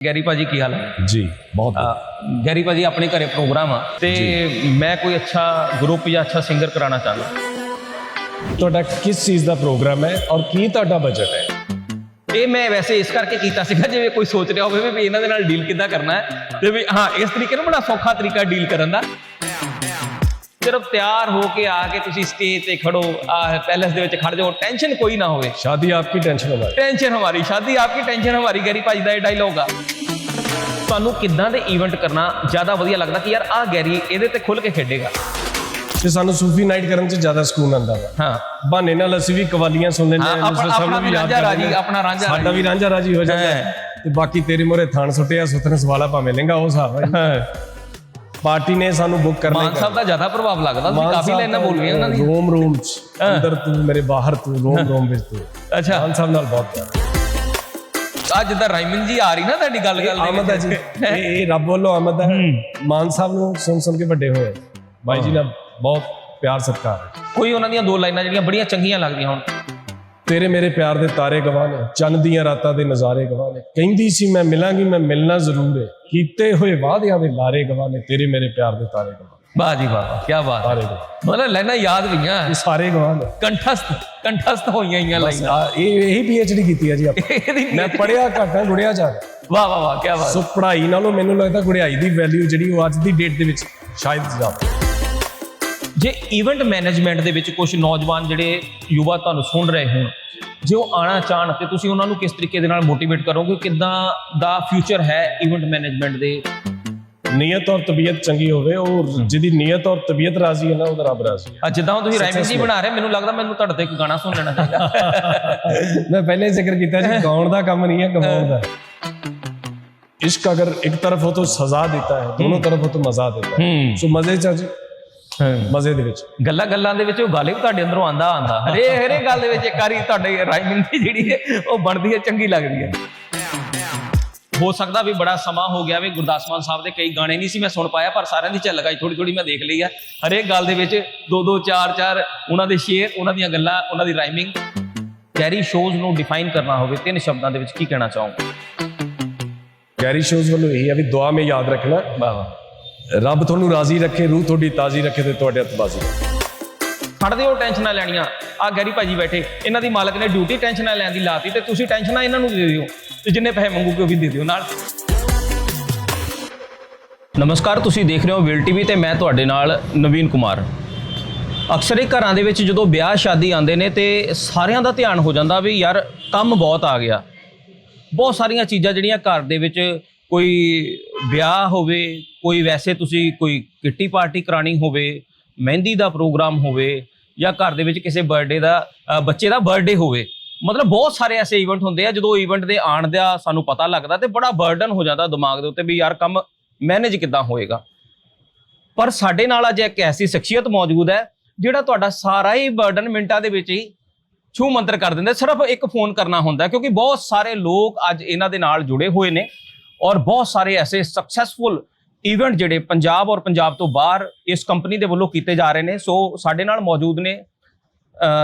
Garry ਭਾਜੀ ਕੀ ਹਾਲ ਹੈ? ਜੀ ਬਹੁਤ ਗੈਰੀ ਭਾਜੀ ਆਪਣੇ ਘਰੇ ਪ੍ਰੋਗਰਾਮ ਆ। ਤੇ ਮੈਂ ਕੋਈ ਅੱਛਾ ਗਰੁੱਪ ਜਾਂ ਅੱਛਾ ਸਿੰਗਰ ਕਰਾਉਣਾ ਚਾਹੁੰਦਾ। ਤੁਹਾਡਾ ਕਿਸ ਚੀਜ਼ ਦਾ ਪ੍ਰੋਗਰਾਮ ਹੈ ਔਰ ਕੀ ਤੁਹਾਡਾ ਬਜਟ ਹੈ? ਇਹ ਮੈਂ ਵੈਸੇ ਇਸ ਕਰਕੇ ਕੀਤਾ ਸੀਗਾ ਜਿਵੇਂ ਕੋਈ ਸੋਚ ਰਿਹਾ ਹੋਵੇ ਵੀ ਇਹਨਾਂ ਦੇ ਨਾਲ ਡੀਲ ਕਿੱਦਾਂ ਕਰਨਾ ਹੈ। ਤੇ ਵੀ ਹਾਂ ਇਸ ਤਰੀਕੇ ਨਾਲ ਬੜਾ ਸੌਖਾ ਤਰੀਕਾ ਡੀਲ ਕਰਨ ਦਾ। ਸਿਰਫ ਤਿਆਰ ਹੋ ਕੇ ਆ ਕੇ ਤੁਸੀਂ ਸਟੇਜ ਤੇ ਖੜੋ ਆ ਪੈਲੇਸ ਦੇ ਵਿੱਚ ਖੜ ਜਾਓ ਟੈਨਸ਼ਨ ਕੋਈ ਨਾ ਹੋਵੇ ਸ਼ਾਦੀ ਆਪਕੀ ਟੈਨਸ਼ਨ ਹਮਾਰੀ ਟੈਨਸ਼ਨ ਹਮਾਰੀ ਸ਼ਾਦੀ ਆਪਕੀ ਟੈਨਸ਼ਨ ਹਮਾਰੀ ਗੈਰੀ ਭਾਜੀ ਦਾ ਇਹ ਡਾਇਲੋਗ ਆ ਤੁਹਾਨੂੰ ਕਿੱਦਾਂ ਦੇ ਇਵੈਂਟ ਕਰਨਾ ਜ਼ਿਆਦਾ ਵਧੀਆ ਲੱਗਦਾ ਕਿ ਯਾਰ ਆ ਗੈਰੀ ਇਹਦੇ ਤੇ ਖੁੱਲ ਕੇ ਖੇਡੇਗਾ ਤੇ ਸਾਨੂੰ ਸੂਫੀ ਨਾਈਟ ਕਰਨ ਚ ਜ਼ਿਆਦਾ ਸਕੂਨ ਆਉਂਦਾ ਵਾ ਹਾਂ ਬਹਾਨੇ ਨਾਲ ਅਸੀਂ ਵੀ ਕਵਾਲੀਆਂ ਸੁਣ ਲੈਂਦੇ ਹਾਂ, ਹਾਂ ਆਪਣਾ- ਸਭ ਆਪਣਾ ਨੂੰ ਵੀ ਯਾਦ ਰਾਂਝਾ ਕਰ ਲੈਂਦੇ ਰਾਜੀ, ਹਾਂ। ਆਪਣਾ ਰਾਂਝਾ ਸਾਡਾ ਰਾਜੀ। ਵੀ ਰਾਂਝਾ ਰਾਜੀ ਹੋ ਜਾਂਦਾ ਹਾਂ। ਤੇ ਬਾਕੀ ਤੇਰੇ ਮੋਰੇ ਥਾਣ ਸੁੱਟਿਆ ਸੁਤਨਸ ਵਾਲਾ ਭਾਵੇਂ ਲਹਿੰਗਾ ਉਹ ਹਿਸਾਬ ਹੈ। ਪਾਰਟੀ ਨੇ ਸਾਨੂੰ ਬੁੱਕ ਕਰ ਮਾਨ ਸਾਹਿਬ ਦਾ ਜ਼ਿਆਦਾ ਪ੍ਰਭਾਵ ਲੱਗਦਾ ਤੁਸੀਂ ਕਾਫੀ ਲਾਈਨਾਂ ਬੋਲ ਗਏ ਉਹਨਾਂ ਦੀ ਰੋਮ ਰੋਮ ਚ। ਅੰਦਰ ਤੂੰ ਮੇਰੇ ਬਾਹਰ ਤੂੰ ਰੋਮ ਰੋਮ ਵਿੱਚ ਤੂੰ। ਅੱਛਾ। ਮਾਨ ਸਾਹਿਬ ਨਾਲ ਬਹੁਤ ਪਿਆਰ। ਅੱਜ ਜਿੱਦਾਂ ਰਾਈਮਨ ਜੀ ਆ ਰਹੀ ਨਾ ਤੁਹਾਡੀ ਗੱਲ ਗੱਲ ਦੇ। ਆਮਦ ਹੈ ਜੀ। ਇਹ ਰੱਬ ਵੱਲੋਂ ਆਮਦ ਹੈ। ਮਾਨ ਸਾਹਿਬ ਨੂੰ ਸੁਣ ਸੁਣ ਕੇ ਵੱਡੇ ਹੋਏ। ਬਾਈ ਜੀ ਨਾਲ ਬਹੁਤ ਪਿਆਰ ਸਤਿਕਾਰ ਹੈ। ਕੋਈ ਉਹਨਾਂ ਦੀਆਂ ਦੋ ਲਾਈਨਾਂ ਜਿਹੜੀਆਂ ਬੜੀਆਂ ਚੰਗੀਆਂ ਲੱਗਦੀਆਂ ਹੁਣ। ਤੇਰੇ ਮੇਰੇ ਪਿਆਰ ਦੇ ਤਾਰੇ ਗਵਾਹ ਨੇ ਚੰਨ ਦੀਆਂ ਰਾਤਾਂ ਦੇ ਨਜ਼ਾਰੇ ਗਵਾਹ ਨੇ। ਕਹਿੰਦੀ ਸੀ ਮੈਂ ਮਿਲਾਂਗੀ ਮੈਂ ਮਿਲਣਾ ਜ਼ਰੂਰ ਹੈ ਕੀਤੇ ਹੋਏ ਵਾਅਦਿਆਂ ਦੇ ਲਾਰੇ ਗਵਾਹ ਨੇ ਤੇਰੇ ਮੇਰੇ ਪਿਆਰ ਦੇ ਤਾਰੇ ਗਵਾਹ ਵਾਹ ਜੀ ਵਾਹ ਕੀ ਬਾਤ ਹੈ। ਮਤਲਬ ਲਾਈਨਾਂ ਯਾਦ ਪਈਆਂ ਇਹ ਸਾਰੇ ਗਵਾਹ ਨੇ। ਕੰਠਸਥ ਕੰਠਸਥ ਹੋਈਆਂ ਹੀ ਲਾਈਨਾਂ। ਇਹ ਇਹੀ ਪੀਐਚਡੀ ਕੀਤੀ ਹੈ ਜੀ ਆਪਾਂ। ਮੈਂ ਪੜਿਆ ਘੱਟਾ ਗੁੜਿਆ ਜਾ ਵਾਹ ਵਾਹ ਵਾਹ ਕੀ ਬਾਤ। ਸੋ ਪੜ੍ਹਾਈ ਨਾਲੋਂ ਮੈਨੂੰ ਲੱਗਦਾ ਗੁੜਿਆਈ ਦੀ ਵੈਲਿਊ ਜਿਹੜੀ ਉਹ ਅੱਜ ਦੀ ਡੇਟ ਦੇ ਵਿੱਚ ਸ਼ਾਇਦ ਜ਼ਿਆਦਾ। ਜੇ ਇਵੈਂਟ ਮੈਨੇਜਮੈਂਟ ਦੇ ਵਿੱਚ ਕੁਝ ਨੌਜਵਾਨ ਜਿਹੜੇ ਯੁਵਾ ਤੁਹਾਨੂੰ ਸੁਣ ਰਹੇ ਹੋਣ ਜੇ ਉਹ ਆਣਾ ਚਾਹਣ ਤੇ ਤੁਸੀਂ ਉਹਨਾਂ ਨੂੰ ਕਿਸ ਤਰੀਕੇ ਦੇ ਨਾਲ ਮੋਟੀਵੇਟ ਕਰੋਗੇ? ਕਿਦਾਂ ਦਾ ਫਿਊਚਰ ਹੈ ਇਵੈਂਟ ਮੈਨੇਜਮੈਂਟ ਦੇ? ਨੀਅਤ ਔਰ ਤਬੀਅਤ ਚੰਗੀ ਹੋਵੇ ਉਹ ਜਿਹਦੀ ਨੀਅਤ ਔਰ ਤਬੀਅਤ ਰਾਜ਼ੀ ਹੈ ਨਾ ਉਹਦਾ ਰੱਬ ਰਾਜ਼ੀ ਹੈ। ਜਿੱਦਾਂ ਹੁਣ ਤੁਸੀਂ ਰਾਈਮਿੰਗ ਜੀ ਬਣਾ ਰਹੇ ਮੈਨੂੰ ਲੱਗਦਾ ਮੈਨੂੰ ਤੁਹਾਡੇ ਤੋਂ ਇੱਕ ਗਾਣਾ ਸੁਣ ਲੈਣਾ ਚਾਹੀਦਾ। ਮੈਂ ਪਹਿਲੇ ਹੀ ਜ਼ਿਕਰ ਕੀਤਾ ਜੀ ਗਾਉਣ ਦਾ ਕੰਮ ਨਹੀਂ ਹੈ ਗਵਾਉਣ ਦਾ। ਇਸ਼ਕ ਅਗਰ ਇੱਕ ਤਰਫ ਹੋ ਤਾਂ ਸਜ਼ਾ ਦੇਤਾ ਹੈ ਦੋਨੋਂ ਤਰਫ ਹੋ ਤਾਂ ਮਜ਼ਾ ਦੇਤਾ ਹੈ। ਹੂੰ। ਸੋ ਮਜ਼ੇ ਚ ਆ ਜੀ। ਮਜ਼ੇ ਦੇ ਵਿੱਚ। ਗੱਲਾਂ ਗੱਲਾਂ ਦੇ ਵਿੱਚ ਉਹ ਗੱਲ ਤੁਹਾਡੇ ਅੰਦਰੋਂ ਆਂਦਾ ਆਂਦਾ। ਹਰੇ ਹਰੇ ਗੱਲ ਦੇ ਵਿੱਚ ਇੱਕ ਵਾਰੀ ਤੁਹਾਡੇ ਰਾਈਮਿੰਗ ਦੀ ਜਿਹੜੀ ਹੈ ਉਹ ਬਣਦੀ ਹੈ ਚੰਗੀ ਲੱਗਦੀ ਹੈ। ਹੋ ਸਕਦਾ ਵੀ ਬੜਾ ਸਮਾਂ ਹੋ ਗਿਆ ਵੀ ਗੁਰਦਾਸ ਮਾਨ ਸਾਹਿਬ ਦੇ ਕਈ ਗਾਣੇ ਨਹੀਂ ਸੀ ਮੈਂ ਸੁਣ ਪਾਇਆ ਪਰ ਸਾਰਿਆਂ ਦੀ ਝਲਕ ਆਈ ਥੋੜੀ ਥੋੜੀ ਮੈਂ ਦੇਖ ਲਈ ਆ। ਹਰੇਕ ਗੱਲ ਦੇ ਵਿੱਚ ਦੋ ਦੋ ਚਾਰ ਚਾਰ ਉਹਨਾਂ ਦੇ ਸ਼ੇਰ ਉਹਨਾਂ ਦੀਆਂ ਗੱਲਾਂ ਉਹਨਾਂ ਦੀ ਰਾਈਮਿੰਗ ਕੈਰੀ ਸ਼ੋਜ਼ ਨੂੰ ਡਿਫਾਈਨ ਕਰਨਾ ਹੋਵੇ ਤਿੰਨ ਸ਼ਬਦਾਂ ਦੇ ਵਿੱਚ ਕੀ ਕਹਿਣਾ ਚਾਹੋਗੇ? ਗੈਰੀ ਸ਼ੋਜ਼ ਵੱਲੋਂ ਇਹੀ ਆ ਵੀ ਦੁਆ ਮੇ ਯਾਦ ਰੱਖਣਾ। ਵਾਹ ਵਾਹ। ਰੱਬ ਤੁਹਾਨੂੰ ਰਾਜ਼ੀ ਰੱਖੇ, ਰੂਹ ਤੁਹਾਡੀ ਤਾਜ਼ੀ ਰੱਖੇ ਤੇ ਤੁਹਾਡੇ ਹੱਥ ਬਾਜ਼ੀ ਹੋ ਟੈਨਸ਼ਨਾਂ ਲੈਣੀਆਂ। ਆ ਗੈਰੀ ਭਾਜੀ ਬੈਠੇ, ਇਹਨਾਂ ਦੀ ਮਾਲਕ ਨੇ ਡਿਊਟੀ ਟੈਨਸ਼ਨਾਂ ਲੈਣ ਦੀ ਲਾਤੀ ਤੇ ਤੁਸੀਂ ਟੈਨਸ਼ਨਾਂ ਇਹਨਾਂ ਨੂੰ ਦੇ ਦਿਓ ਤੇ ਜਿੰਨੇ ਪੈਸੇ ਮੰਗੂਗੇ ਉਹ ਵੀ ਦੇ ਦਿਓ ਨਾਲ। ਨਮਸਕਾਰ, ਤੁਸੀਂ ਦੇਖ ਰਹੇ ਹੋ ਵਿਲ ਟੀਵੀ ਤੇ ਮੈਂ ਤੁਹਾਡੇ ਨਾਲ ਨਵੀਨ ਕੁਮਾਰ। ਅਕਸਰ ਹੀ ਘਰਾਂ ਦੇ ਵਿੱਚ ਜਦੋਂ ਵਿਆਹ ਸ਼ਾਦੀ ਆਉਂਦੇ ਨੇ ਤੇ ਸਾਰਿਆਂ ਦਾ ਧਿਆਨ ਹੋ ਜਾਂਦਾ ਵੀ ਯਾਰ ਕੰਮ ਬਹੁਤ ਆ ਗਿਆ। ਬਹੁਤ ਸਾਰੀਆਂ ਚੀਜ਼ਾਂ ਜਿਹੜੀਆਂ ਘਰ ਦੇ ਵਿੱਚ ਕੋਈ ਵਿਆਹ ਹੋਵੇ ਕੋਈ ਵੈਸੇ ਤੁਸੀਂ ਕੋਈ ਕਿੱਟੀ ਪਾਰਟੀ ਕਰਾਣੀ ਹੋਵੇ ਮਹਿੰਦੀ ਦਾ ਪ੍ਰੋਗਰਾਮ ਹੋਵੇ ਜਾਂ ਘਰ ਦੇ ਵਿੱਚ ਕਿਸੇ ਬਰਥਡੇ ਦਾ ਅ, ਬੱਚੇ ਦਾ ਬਰਥਡੇ ਹੋਵੇ ਮਤਲਬ ਬਹੁਤ ਸਾਰੇ ਐਸੇ ਇਵੈਂਟ ਹੁੰਦੇ ਆ ਜਦੋਂ ਇਵੈਂਟ ਦੇ ਆਉਣ ਦਾ ਸਾਨੂੰ ਪਤਾ ਲੱਗਦਾ ਤੇ ਬੜਾ ਬਰਡਨ ਹੋ ਜਾਂਦਾ ਦਿਮਾਗ ਦੇ ਉੱਤੇ ਵੀ ਯਾਰ ਕੰਮ ਮੈਨੇਜ ਕਿੱਦਾਂ ਹੋਏਗਾ। ਪਰ ਸਾਡੇ ਨਾਲ ਅੱਜ ਇੱਕ ਐਸੀ ਸ਼ਖਸੀਅਤ ਮੌਜੂਦ ਹੈ ਜਿਹੜਾ ਤੁਹਾਡਾ ਸਾਰਾ ਹੀ ਬਰਡਨ ਮਿੰਟਾਂ ਦੇ ਵਿੱਚ ਹੀ ਛੂ ਮੰਤਰ ਕਰ ਦਿੰਦੇ ਸਿਰਫ ਇੱਕ ਫੋਨ ਕਰਨਾ ਹੁੰਦਾ ਹੈ ਕਿਉਂਕਿ ਬਹੁਤ ਸਾਰੇ ਲੋਕ ਅੱਜ ਇਹਨਾਂ ਦੇ ਨਾਲ ਜੁੜੇ ਹੋਏ ਨੇ। ਔਰ ਬਹੁਤ ਸਾਰੇ ਐਸੇ ਸਕਸੈਸਫੁਲ ਇਵੈਂਟ ਜਿਹੜੇ ਪੰਜਾਬ ਔਰ ਪੰਜਾਬ ਤੋਂ ਬਾਹਰ ਇਸ ਕੰਪਨੀ ਦੇ ਵੱਲੋਂ ਕੀਤੇ ਜਾ ਰਹੇ ਨੇ। ਸੋ ਸਾਡੇ ਨਾਲ ਮੌਜੂਦ ਨੇ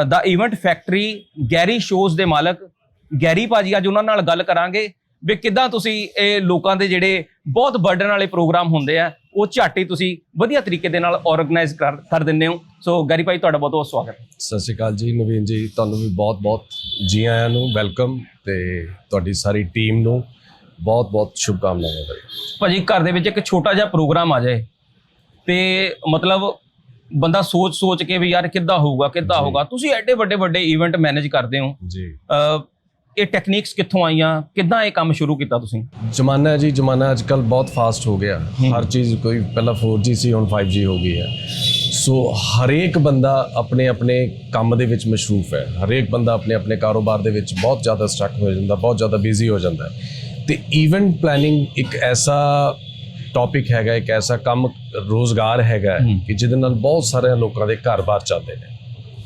ਦਾ ਇਵੈਂਟ ਫੈਕਟਰੀ ਗੈਰੀ ਸ਼ੋਜ਼ ਦੇ ਮਾਲਕ। ਗੈਰੀ ਭਾਜੀ, ਅੱਜ ਉਹਨਾਂ ਨਾਲ ਗੱਲ ਕਰਾਂਗੇ ਵੀ ਕਿੱਦਾਂ ਤੁਸੀਂ ਇਹ ਲੋਕਾਂ ਦੇ ਜਿਹੜੇ ਬਹੁਤ ਬਰਡਨ ਵਾਲੇ ਪ੍ਰੋਗਰਾਮ ਹੁੰਦੇ ਆ, ਉਹ ਝਾਟੀ ਤੁਸੀਂ ਵਧੀਆ ਤਰੀਕੇ ਦੇ ਨਾਲ ਆਰਗੇਨਾਈਜ਼ ਕਰ ਕਰ ਦਿੰਦੇ ਹੋ। ਸੋ ਗੈਰੀ ਭਾਈ, ਤੁਹਾਡਾ ਬਹੁਤ ਬਹੁਤ ਸਵਾਗਤ। ਸਤਿ ਸ਼੍ਰੀ ਅਕਾਲ ਜੀ, ਨਵੀਨ ਜੀ, ਤੁਹਾਨੂੰ ਵੀ ਬਹੁਤ ਬਹੁਤ ਜੀ ਆਇਆਂ ਨੂੰ ਵੈਲਕਮ ਤੇ ਤੁਹਾਡੀ ਸਾਰੀ ਟੀਮ ਨੂੰ ਬਹੁਤ ਬਹੁਤ ਸ਼ੁਭਕਾਮਨਾਵਾਂ ਭਾਈ। ਭਾਜੀ ਘਰ ਦੇ ਵਿੱਚ ਇੱਕ ਛੋਟਾ ਜਿਹਾ ਪ੍ਰੋਗਰਾਮ ਆ ਜਾਏ ਤੇ ਮਤਲਬ ਬੰਦਾ ਸੋਚ ਸੋਚ ਕੇ ਵੀ ਯਾਰ ਕਿੱਦਾਂ ਹੋਊਗਾ ਕਿੱਦਾਂ ਹੋਊਗਾ। ਤੁਸੀਂ ਐਡੇ ਵੱਡੇ ਵੱਡੇ ਇਵੈਂਟ ਮੈਨੇਜ ਕਰਦੇ ਹੋ। ਜੀ। ਇਹ ਟੈਕਨੀਕਸ ਕਿੱਥੋਂ ਆਈਆਂ? ਕਿੱਦਾਂ ਇਹ ਕੰਮ ਸ਼ੁਰੂ ਕੀਤਾ ਤੁਸੀਂ? ਜਮਾਨਾ ਹੈ ਜੀ ਜਮਾਨਾ ਅੱਜ ਕੱਲ ਬਹੁਤ ਫਾਸਟ ਹੋ ਗਿਆ। ਹਰ ਚੀਜ਼ ਕੋਈ ਪਹਿਲਾਂ 4G ਸੀ ਹੁਣ 5G ਹੋ ਗਈ ਹੈ। ਸੋ ਹਰੇਕ ਬੰਦਾ ਆਪਣੇ ਆਪਣੇ ਕੰਮ ਦੇ ਵਿੱਚ ਮਸ਼ਰੂਫ ਹੈ। ਹਰੇਕ ਬੰਦਾ ਆਪਣੇ ਆਪਣੇ ਕਾਰੋਬਾਰ ਦੇ ਵਿੱਚ ਬਹੁਤ ਜ਼ਿਆਦਾ ਸਟਕ ਹੋ ਜਾਂਦਾ ਬਹੁਤ ਜ਼ਿਆਦਾ ਬਿਜ਼ੀ ਹੋ ਜਾਂਦਾ ਹੈ। ਤੇ ਇਵੈਂਟ ਪਲੈਨਿੰਗ ਇੱਕ ਐਸਾ ਟੌਪਿਕ ਹੈਗਾ ਇੱਕ ਐਸਾ ਕੰਮ ਰੋਜ਼ਗਾਰ ਹੈਗਾ ਕਿ ਜਿਹਦੇ ਨਾਲ ਬਹੁਤ ਸਾਰੇ ਲੋਕਾਂ ਦੇ ਘਰ-ਬਾਰ ਚੱਲਦੇ ਨੇ।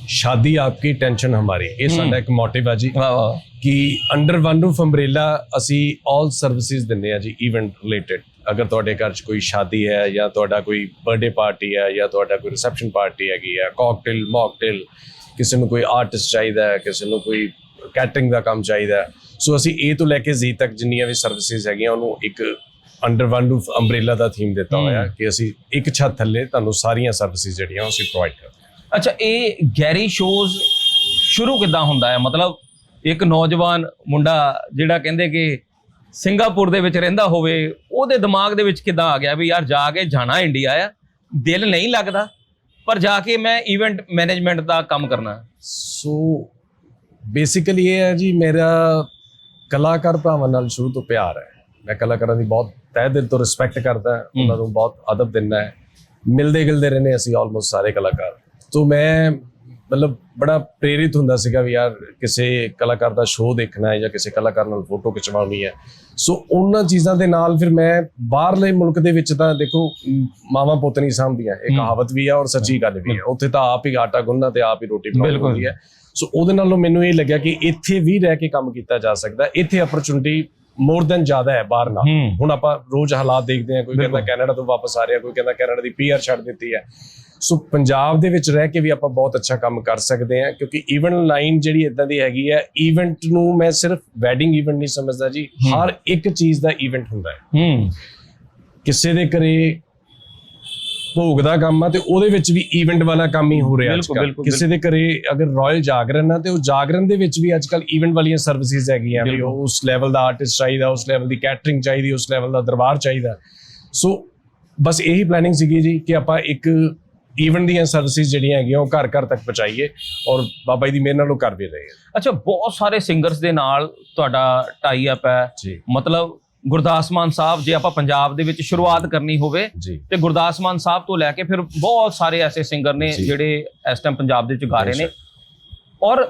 ਸ਼ਾਦੀ ਆਪਕੀ ਟੈਨਸ਼ਨ ਹਮਾਰੀ। ਇਹ ਸਾਡਾ ਇੱਕ ਮੋਟਿਵ ਹੈ ਜੀ। ਵਾਹ ਵਾਹ ਕਿ ਅੰਡਰ ਵਨ ਰੂਫ ਅੰਬ੍ਰੇਲਾ ਅਸੀਂ 올 ਸਰਵਿਸਿਜ਼ ਦਿੰਦੇ ਆ ਜੀ ਇਵੈਂਟ ਰਿਲੇਟਡ ਅਗਰ ਤੁਹਾਡੇ ਘਰ 'ਚ ਕੋਈ ਸ਼ਾਦੀ ਹੈ ਜਾਂ ਤੁਹਾਡਾ ਕੋਈ ਬਰਥਡੇ ਪਾਰਟੀ ਹੈ ਜਾਂ ਤੁਹਾਡਾ ਕੋਈ ਰਿਸੈਪਸ਼ਨ ਪਾਰਟੀ ਹੈਗੀ ਹੈ ਕਾਕਟੇਲ ਮੌਕਟੇਲ ਕਿਸੇ ਨੂੰ ਕੋਈ ਆਰਟਿਸਟ ਚਾਹੀਦਾ ਹੈ ਕਿਸੇ ਨੂੰ ਕੋਈ ਕੈਟਰਿੰਗ ਦਾ ਕੰਮ ਚਾਹੀਦਾ ਹੈ ਸੋ ਅਸੀਂ A ਤੋਂ ਲੈ ਕੇ Z ਤੱਕ ਜਿੰਨੀਆਂ ਵੀ ਸਰਵਿਸਿਜ਼ ਹੈਗੀਆਂ ਉਹਨੂੰ ਇੱਕ ਅੰਡਰ ਵਨ ਰੂਫ ਅੰਬ੍ਰੇਲਾ ਦਾ ਥੀਮ ਦਿੱਤਾ। ਹੋਇਆ ਕਿ ਅਸੀਂ ਇੱਕ ਛੱਤ ਥੱਲੇ ਤੁਹਾਨੂੰ ਸਾਰੀਆਂ ਸਰਵਿਸਿਜ਼ ਜਿਹੜੀਆਂ ਉਹ ਅਸੀਂ ਪ੍ਰੋਵਾਈਡ ਕਰਦੇ ਹਾਂ। ਅੱਛਾ ਇਹ ਗੈਰੀ ਸ਼ੋਜ਼ ਸ਼ੁਰੂ ਕਿੱਦਾਂ ਹੁੰਦਾ ਹੈ? ਮਤਲਬ ਇੱਕ ਨੌਜਵਾਨ ਮੁੰਡਾ ਜਿਹੜਾ ਕਹਿੰਦੇ ਕਿ ਸਿੰਗਾਪੁਰ ਦੇ ਵਿੱਚ ਰਹਿੰਦਾ ਹੋਵੇ ਉਹਦੇ ਦਿਮਾਗ ਦੇ ਵਿੱਚ ਕਿੱਦਾਂ ਆ ਗਿਆ ਵੀ ਯਾਰ ਜਾ ਕੇ ਜਾਣਾ ਇੰਡੀਆ ਆ ਦਿਲ ਨਹੀਂ ਲੱਗਦਾ ਪਰ ਜਾ ਕੇ ਮੈਂ ਇਵੈਂਟ ਮੈਨੇਜਮੈਂਟ ਦਾ ਕੰਮ ਕਰਨਾ। ਸੋ ਬੇਸਿਕਲੀ ਇਹ ਹੈ ਜੀ ਮੇਰਾ ਕਲਾਕਾਰ ਭਰਾਵਾਂ ਨਾਲ ਸ਼ੁਰੂ ਤੋਂ ਪਿਆਰ ਹੈ। ਮੈਂ ਕਲਾਕਾਰਾਂ ਦੀ ਬਹੁਤ ਤਹਿ ਦਿਲ ਤੋਂ ਰਿਸਪੈਕਟ ਕਰਦਾ ਉਹਨਾਂ ਨੂੰ ਬਹੁਤ ਅਦਬ ਦਿੰਦਾ ਹੈ। ਮਿਲਦੇ ਗਿਲਦੇ ਰਹਿੰਦੇ ਅਸੀਂ ਆਲਮੋਸਟ ਸਾਰੇ ਕਲਾਕਾਰ। ਤੋਂ ਮੈਂ ਮਤਲਬ ਬੜਾ ਪ੍ਰੇਰਿਤ ਹੁੰਦਾ ਸੀਗਾ ਵੀ ਯਾਰ ਕਿਸੇ ਕਲਾਕਾਰ ਦਾ ਸ਼ੋਅ ਦੇਖਣਾ ਹੈ ਜਾਂ ਕਿਸੇ ਕਲਾਕਾਰ ਨਾਲ ਫੋਟੋ ਖਿਚਵਾਉਣੀ ਹੈ। ਸੋ ਉਹਨਾਂ ਚੀਜ਼ਾਂ ਦੇ ਨਾਲ ਫਿਰ ਮੈਂ ਬਾਹਰਲੇ ਮੁਲਕ ਦੇ ਵਿੱਚ ਤਾਂ ਦੇਖੋ ਮਾਵਾਂ ਪੁੱਤ ਨਹੀਂ ਸਾਂਭਦੀਆਂ। ਇਹ। ਕਹਾਵਤ ਵੀ ਹੈ ਔਰ ਸੱਚੀ ਗੱਲ ਵੀ ਹੈ ਉੱਥੇ ਤਾਂ ਆਪ ਹੀ ਆਟਾ ਗੁੰਨਣਾ ਤੇ ਆਪ ਹੀ ਰੋਟੀ ਬਣਾਉਣੀ ਬਿਲਕੁਲ। ਹੁੰਦੀ ਹੈ। ਸੋ ਉਹਦੇ ਨਾਲੋਂ ਮੈਨੂੰ ਇਹ ਲੱਗਿਆ ਕਿ ਇੱਥੇ ਵੀ ਰਹਿ ਕੇ ਕੰਮ ਕੀਤਾ ਜਾ ਸਕਦਾ। ਇੱਥੇ ਅਪਰਚੁਨਿਟੀ ਮੋਰ ਦੈਨ ਜ਼ਿਆਦਾ ਹੈ ਬਾਹਰ ਨਾਲ ਹੁਣ ਆਪਾਂ ਰੋਜ਼ ਹਾਲਾਤ ਦੇਖਦੇ ਹਾਂ ਕੋਈ ਕਹਿੰਦਾ। ਕੈਨੇਡਾ ਤੋਂ ਵਾਪਸ ਆ ਰਿਹਾ ਕੋਈ ਕਹਿੰਦਾ ਕੈਨੇਡਾ ਦੀ ਪੀਆਰ ਛੱਡ ਦਿੱਤੀ ਹੈ ਸੋ ਪੰਜਾਬ ਦੇ ਵਿੱਚ ਰਹਿ ਕੇ ਵੀ ਆਪਾਂ ਬਹੁਤ ਅੱਛਾ ਕੰਮ ਕਰ ਸਕਦੇ ਹਾਂ ਕਿਉਂਕਿ ਇਵੈਂਟ ਲਾਈਨ ਜਿਹੜੀ ਇਦਾਂ ਦੀ ਹੈਗੀ ਹੈ ਇਵੈਂਟ ਨੂੰ ਮੈਂ ਸਿਰਫ ਵੈਡਿੰਗ ਇਵੈਂਟ ਨਹੀਂ ਸਮਝਦਾ ਜੀ। ਹਰ ਇੱਕ ਚੀਜ਼ ਦਾ ਇਵੈਂਟ ਹੁੰਦਾ ਹੈ ਹੂੰ ਕਿਸੇ ਦੇ ਘਰੇ ਭੋਗ ਦਾ ਕੰਮ ਆ ਤੇ ਉਹਦੇ ਵਿੱਚ ਵੀ ਇਵੈਂਟ ਵਾਲਾ ਕੰਮ ਹੀ ਹੋ ਰਿਹਾ ਅੱਜ ਬਿਲਕੁਲ, ਕਿਸੇ ਦੇ ਘਰੇ ਅਗਰ ਰਾਇਲ ਜਾਗਰਣ ਆ ਤੇ ਉਹ ਜਾਗਰਣ ਦੇ ਵਿੱਚ ਵੀ ਅੱਜ ਕੱਲ ਇਵੈਂਟ ਵਾਲੀਆਂ ਸਰਵਿਸਿਜ਼ ਹੈਗੀਆਂ ਵੀ। ਉਸ ਲੈਵਲ ਦਾ ਆਰਟਿਸਟ ਚਾਹੀਦਾ ਉਸ ਲੈਵਲ ਦੀ ਕੈਟਰਿੰਗ ਚਾਹੀਦੀ ਉਸ ਲੈਵਲ ਦਾ ਦਰਬਾਰ ਚਾਹੀਦਾ। ਸੋ ਬਸ ਇਹੀ ਪਲੈਨਿੰਗ ਸੀਗੀ ਜੀ ਕਿ ਆਪਾਂ ਇੱਕ ਇਵੈਂਟ ਦੀਆਂ ਸਰਵਿਸਿਜ਼ ਜਿਹੜੀਆਂ ਹੈਗੀਆਂ ਉਹ ਘਰ ਘਰ ਤੱਕ ਪਹੁੰਚਾਈਏ ਔਰ ਬਾਬਾ ਜੀ ਦੀ ਮਿਹਰ ਨਾਲ ਉਹ ਕਰ ਵੀ ਰਹੇ। ਅੱਛਾ ਬਹੁਤ ਸਾਰੇ ਸਿੰਗਰਸ ਦੇ ਨਾਲ ਤੁਹਾਡਾ ਟਾਈ ਅਪ ਹੈ। ਜੀ। ਮਤਲਬ ਗੁਰਦਾਸ ਮਾਨ ਸਾਹਿਬ ਜੇ ਆਪਾਂ ਪੰਜਾਬ ਦੇ ਵਿੱਚ ਸ਼ੁਰੂਆਤ ਕਰਨੀ ਹੋਵੇ ਤੇ ਗੁਰਦਾਸ ਮਾਨ ਸਾਹਿਬ ਤੋਂ ਲੈ ਕੇ ਫਿਰ ਬਹੁਤ ਸਾਰੇ ਐਸੇ ਸਿੰਗਰ ਨੇ। ਜਿਹੜੇ ਇਸ ਟਾਈਮ ਪੰਜਾਬ ਦੇ ਵਿੱਚ ਗਾ ਰਹੇ ਨੇ। ਔਰ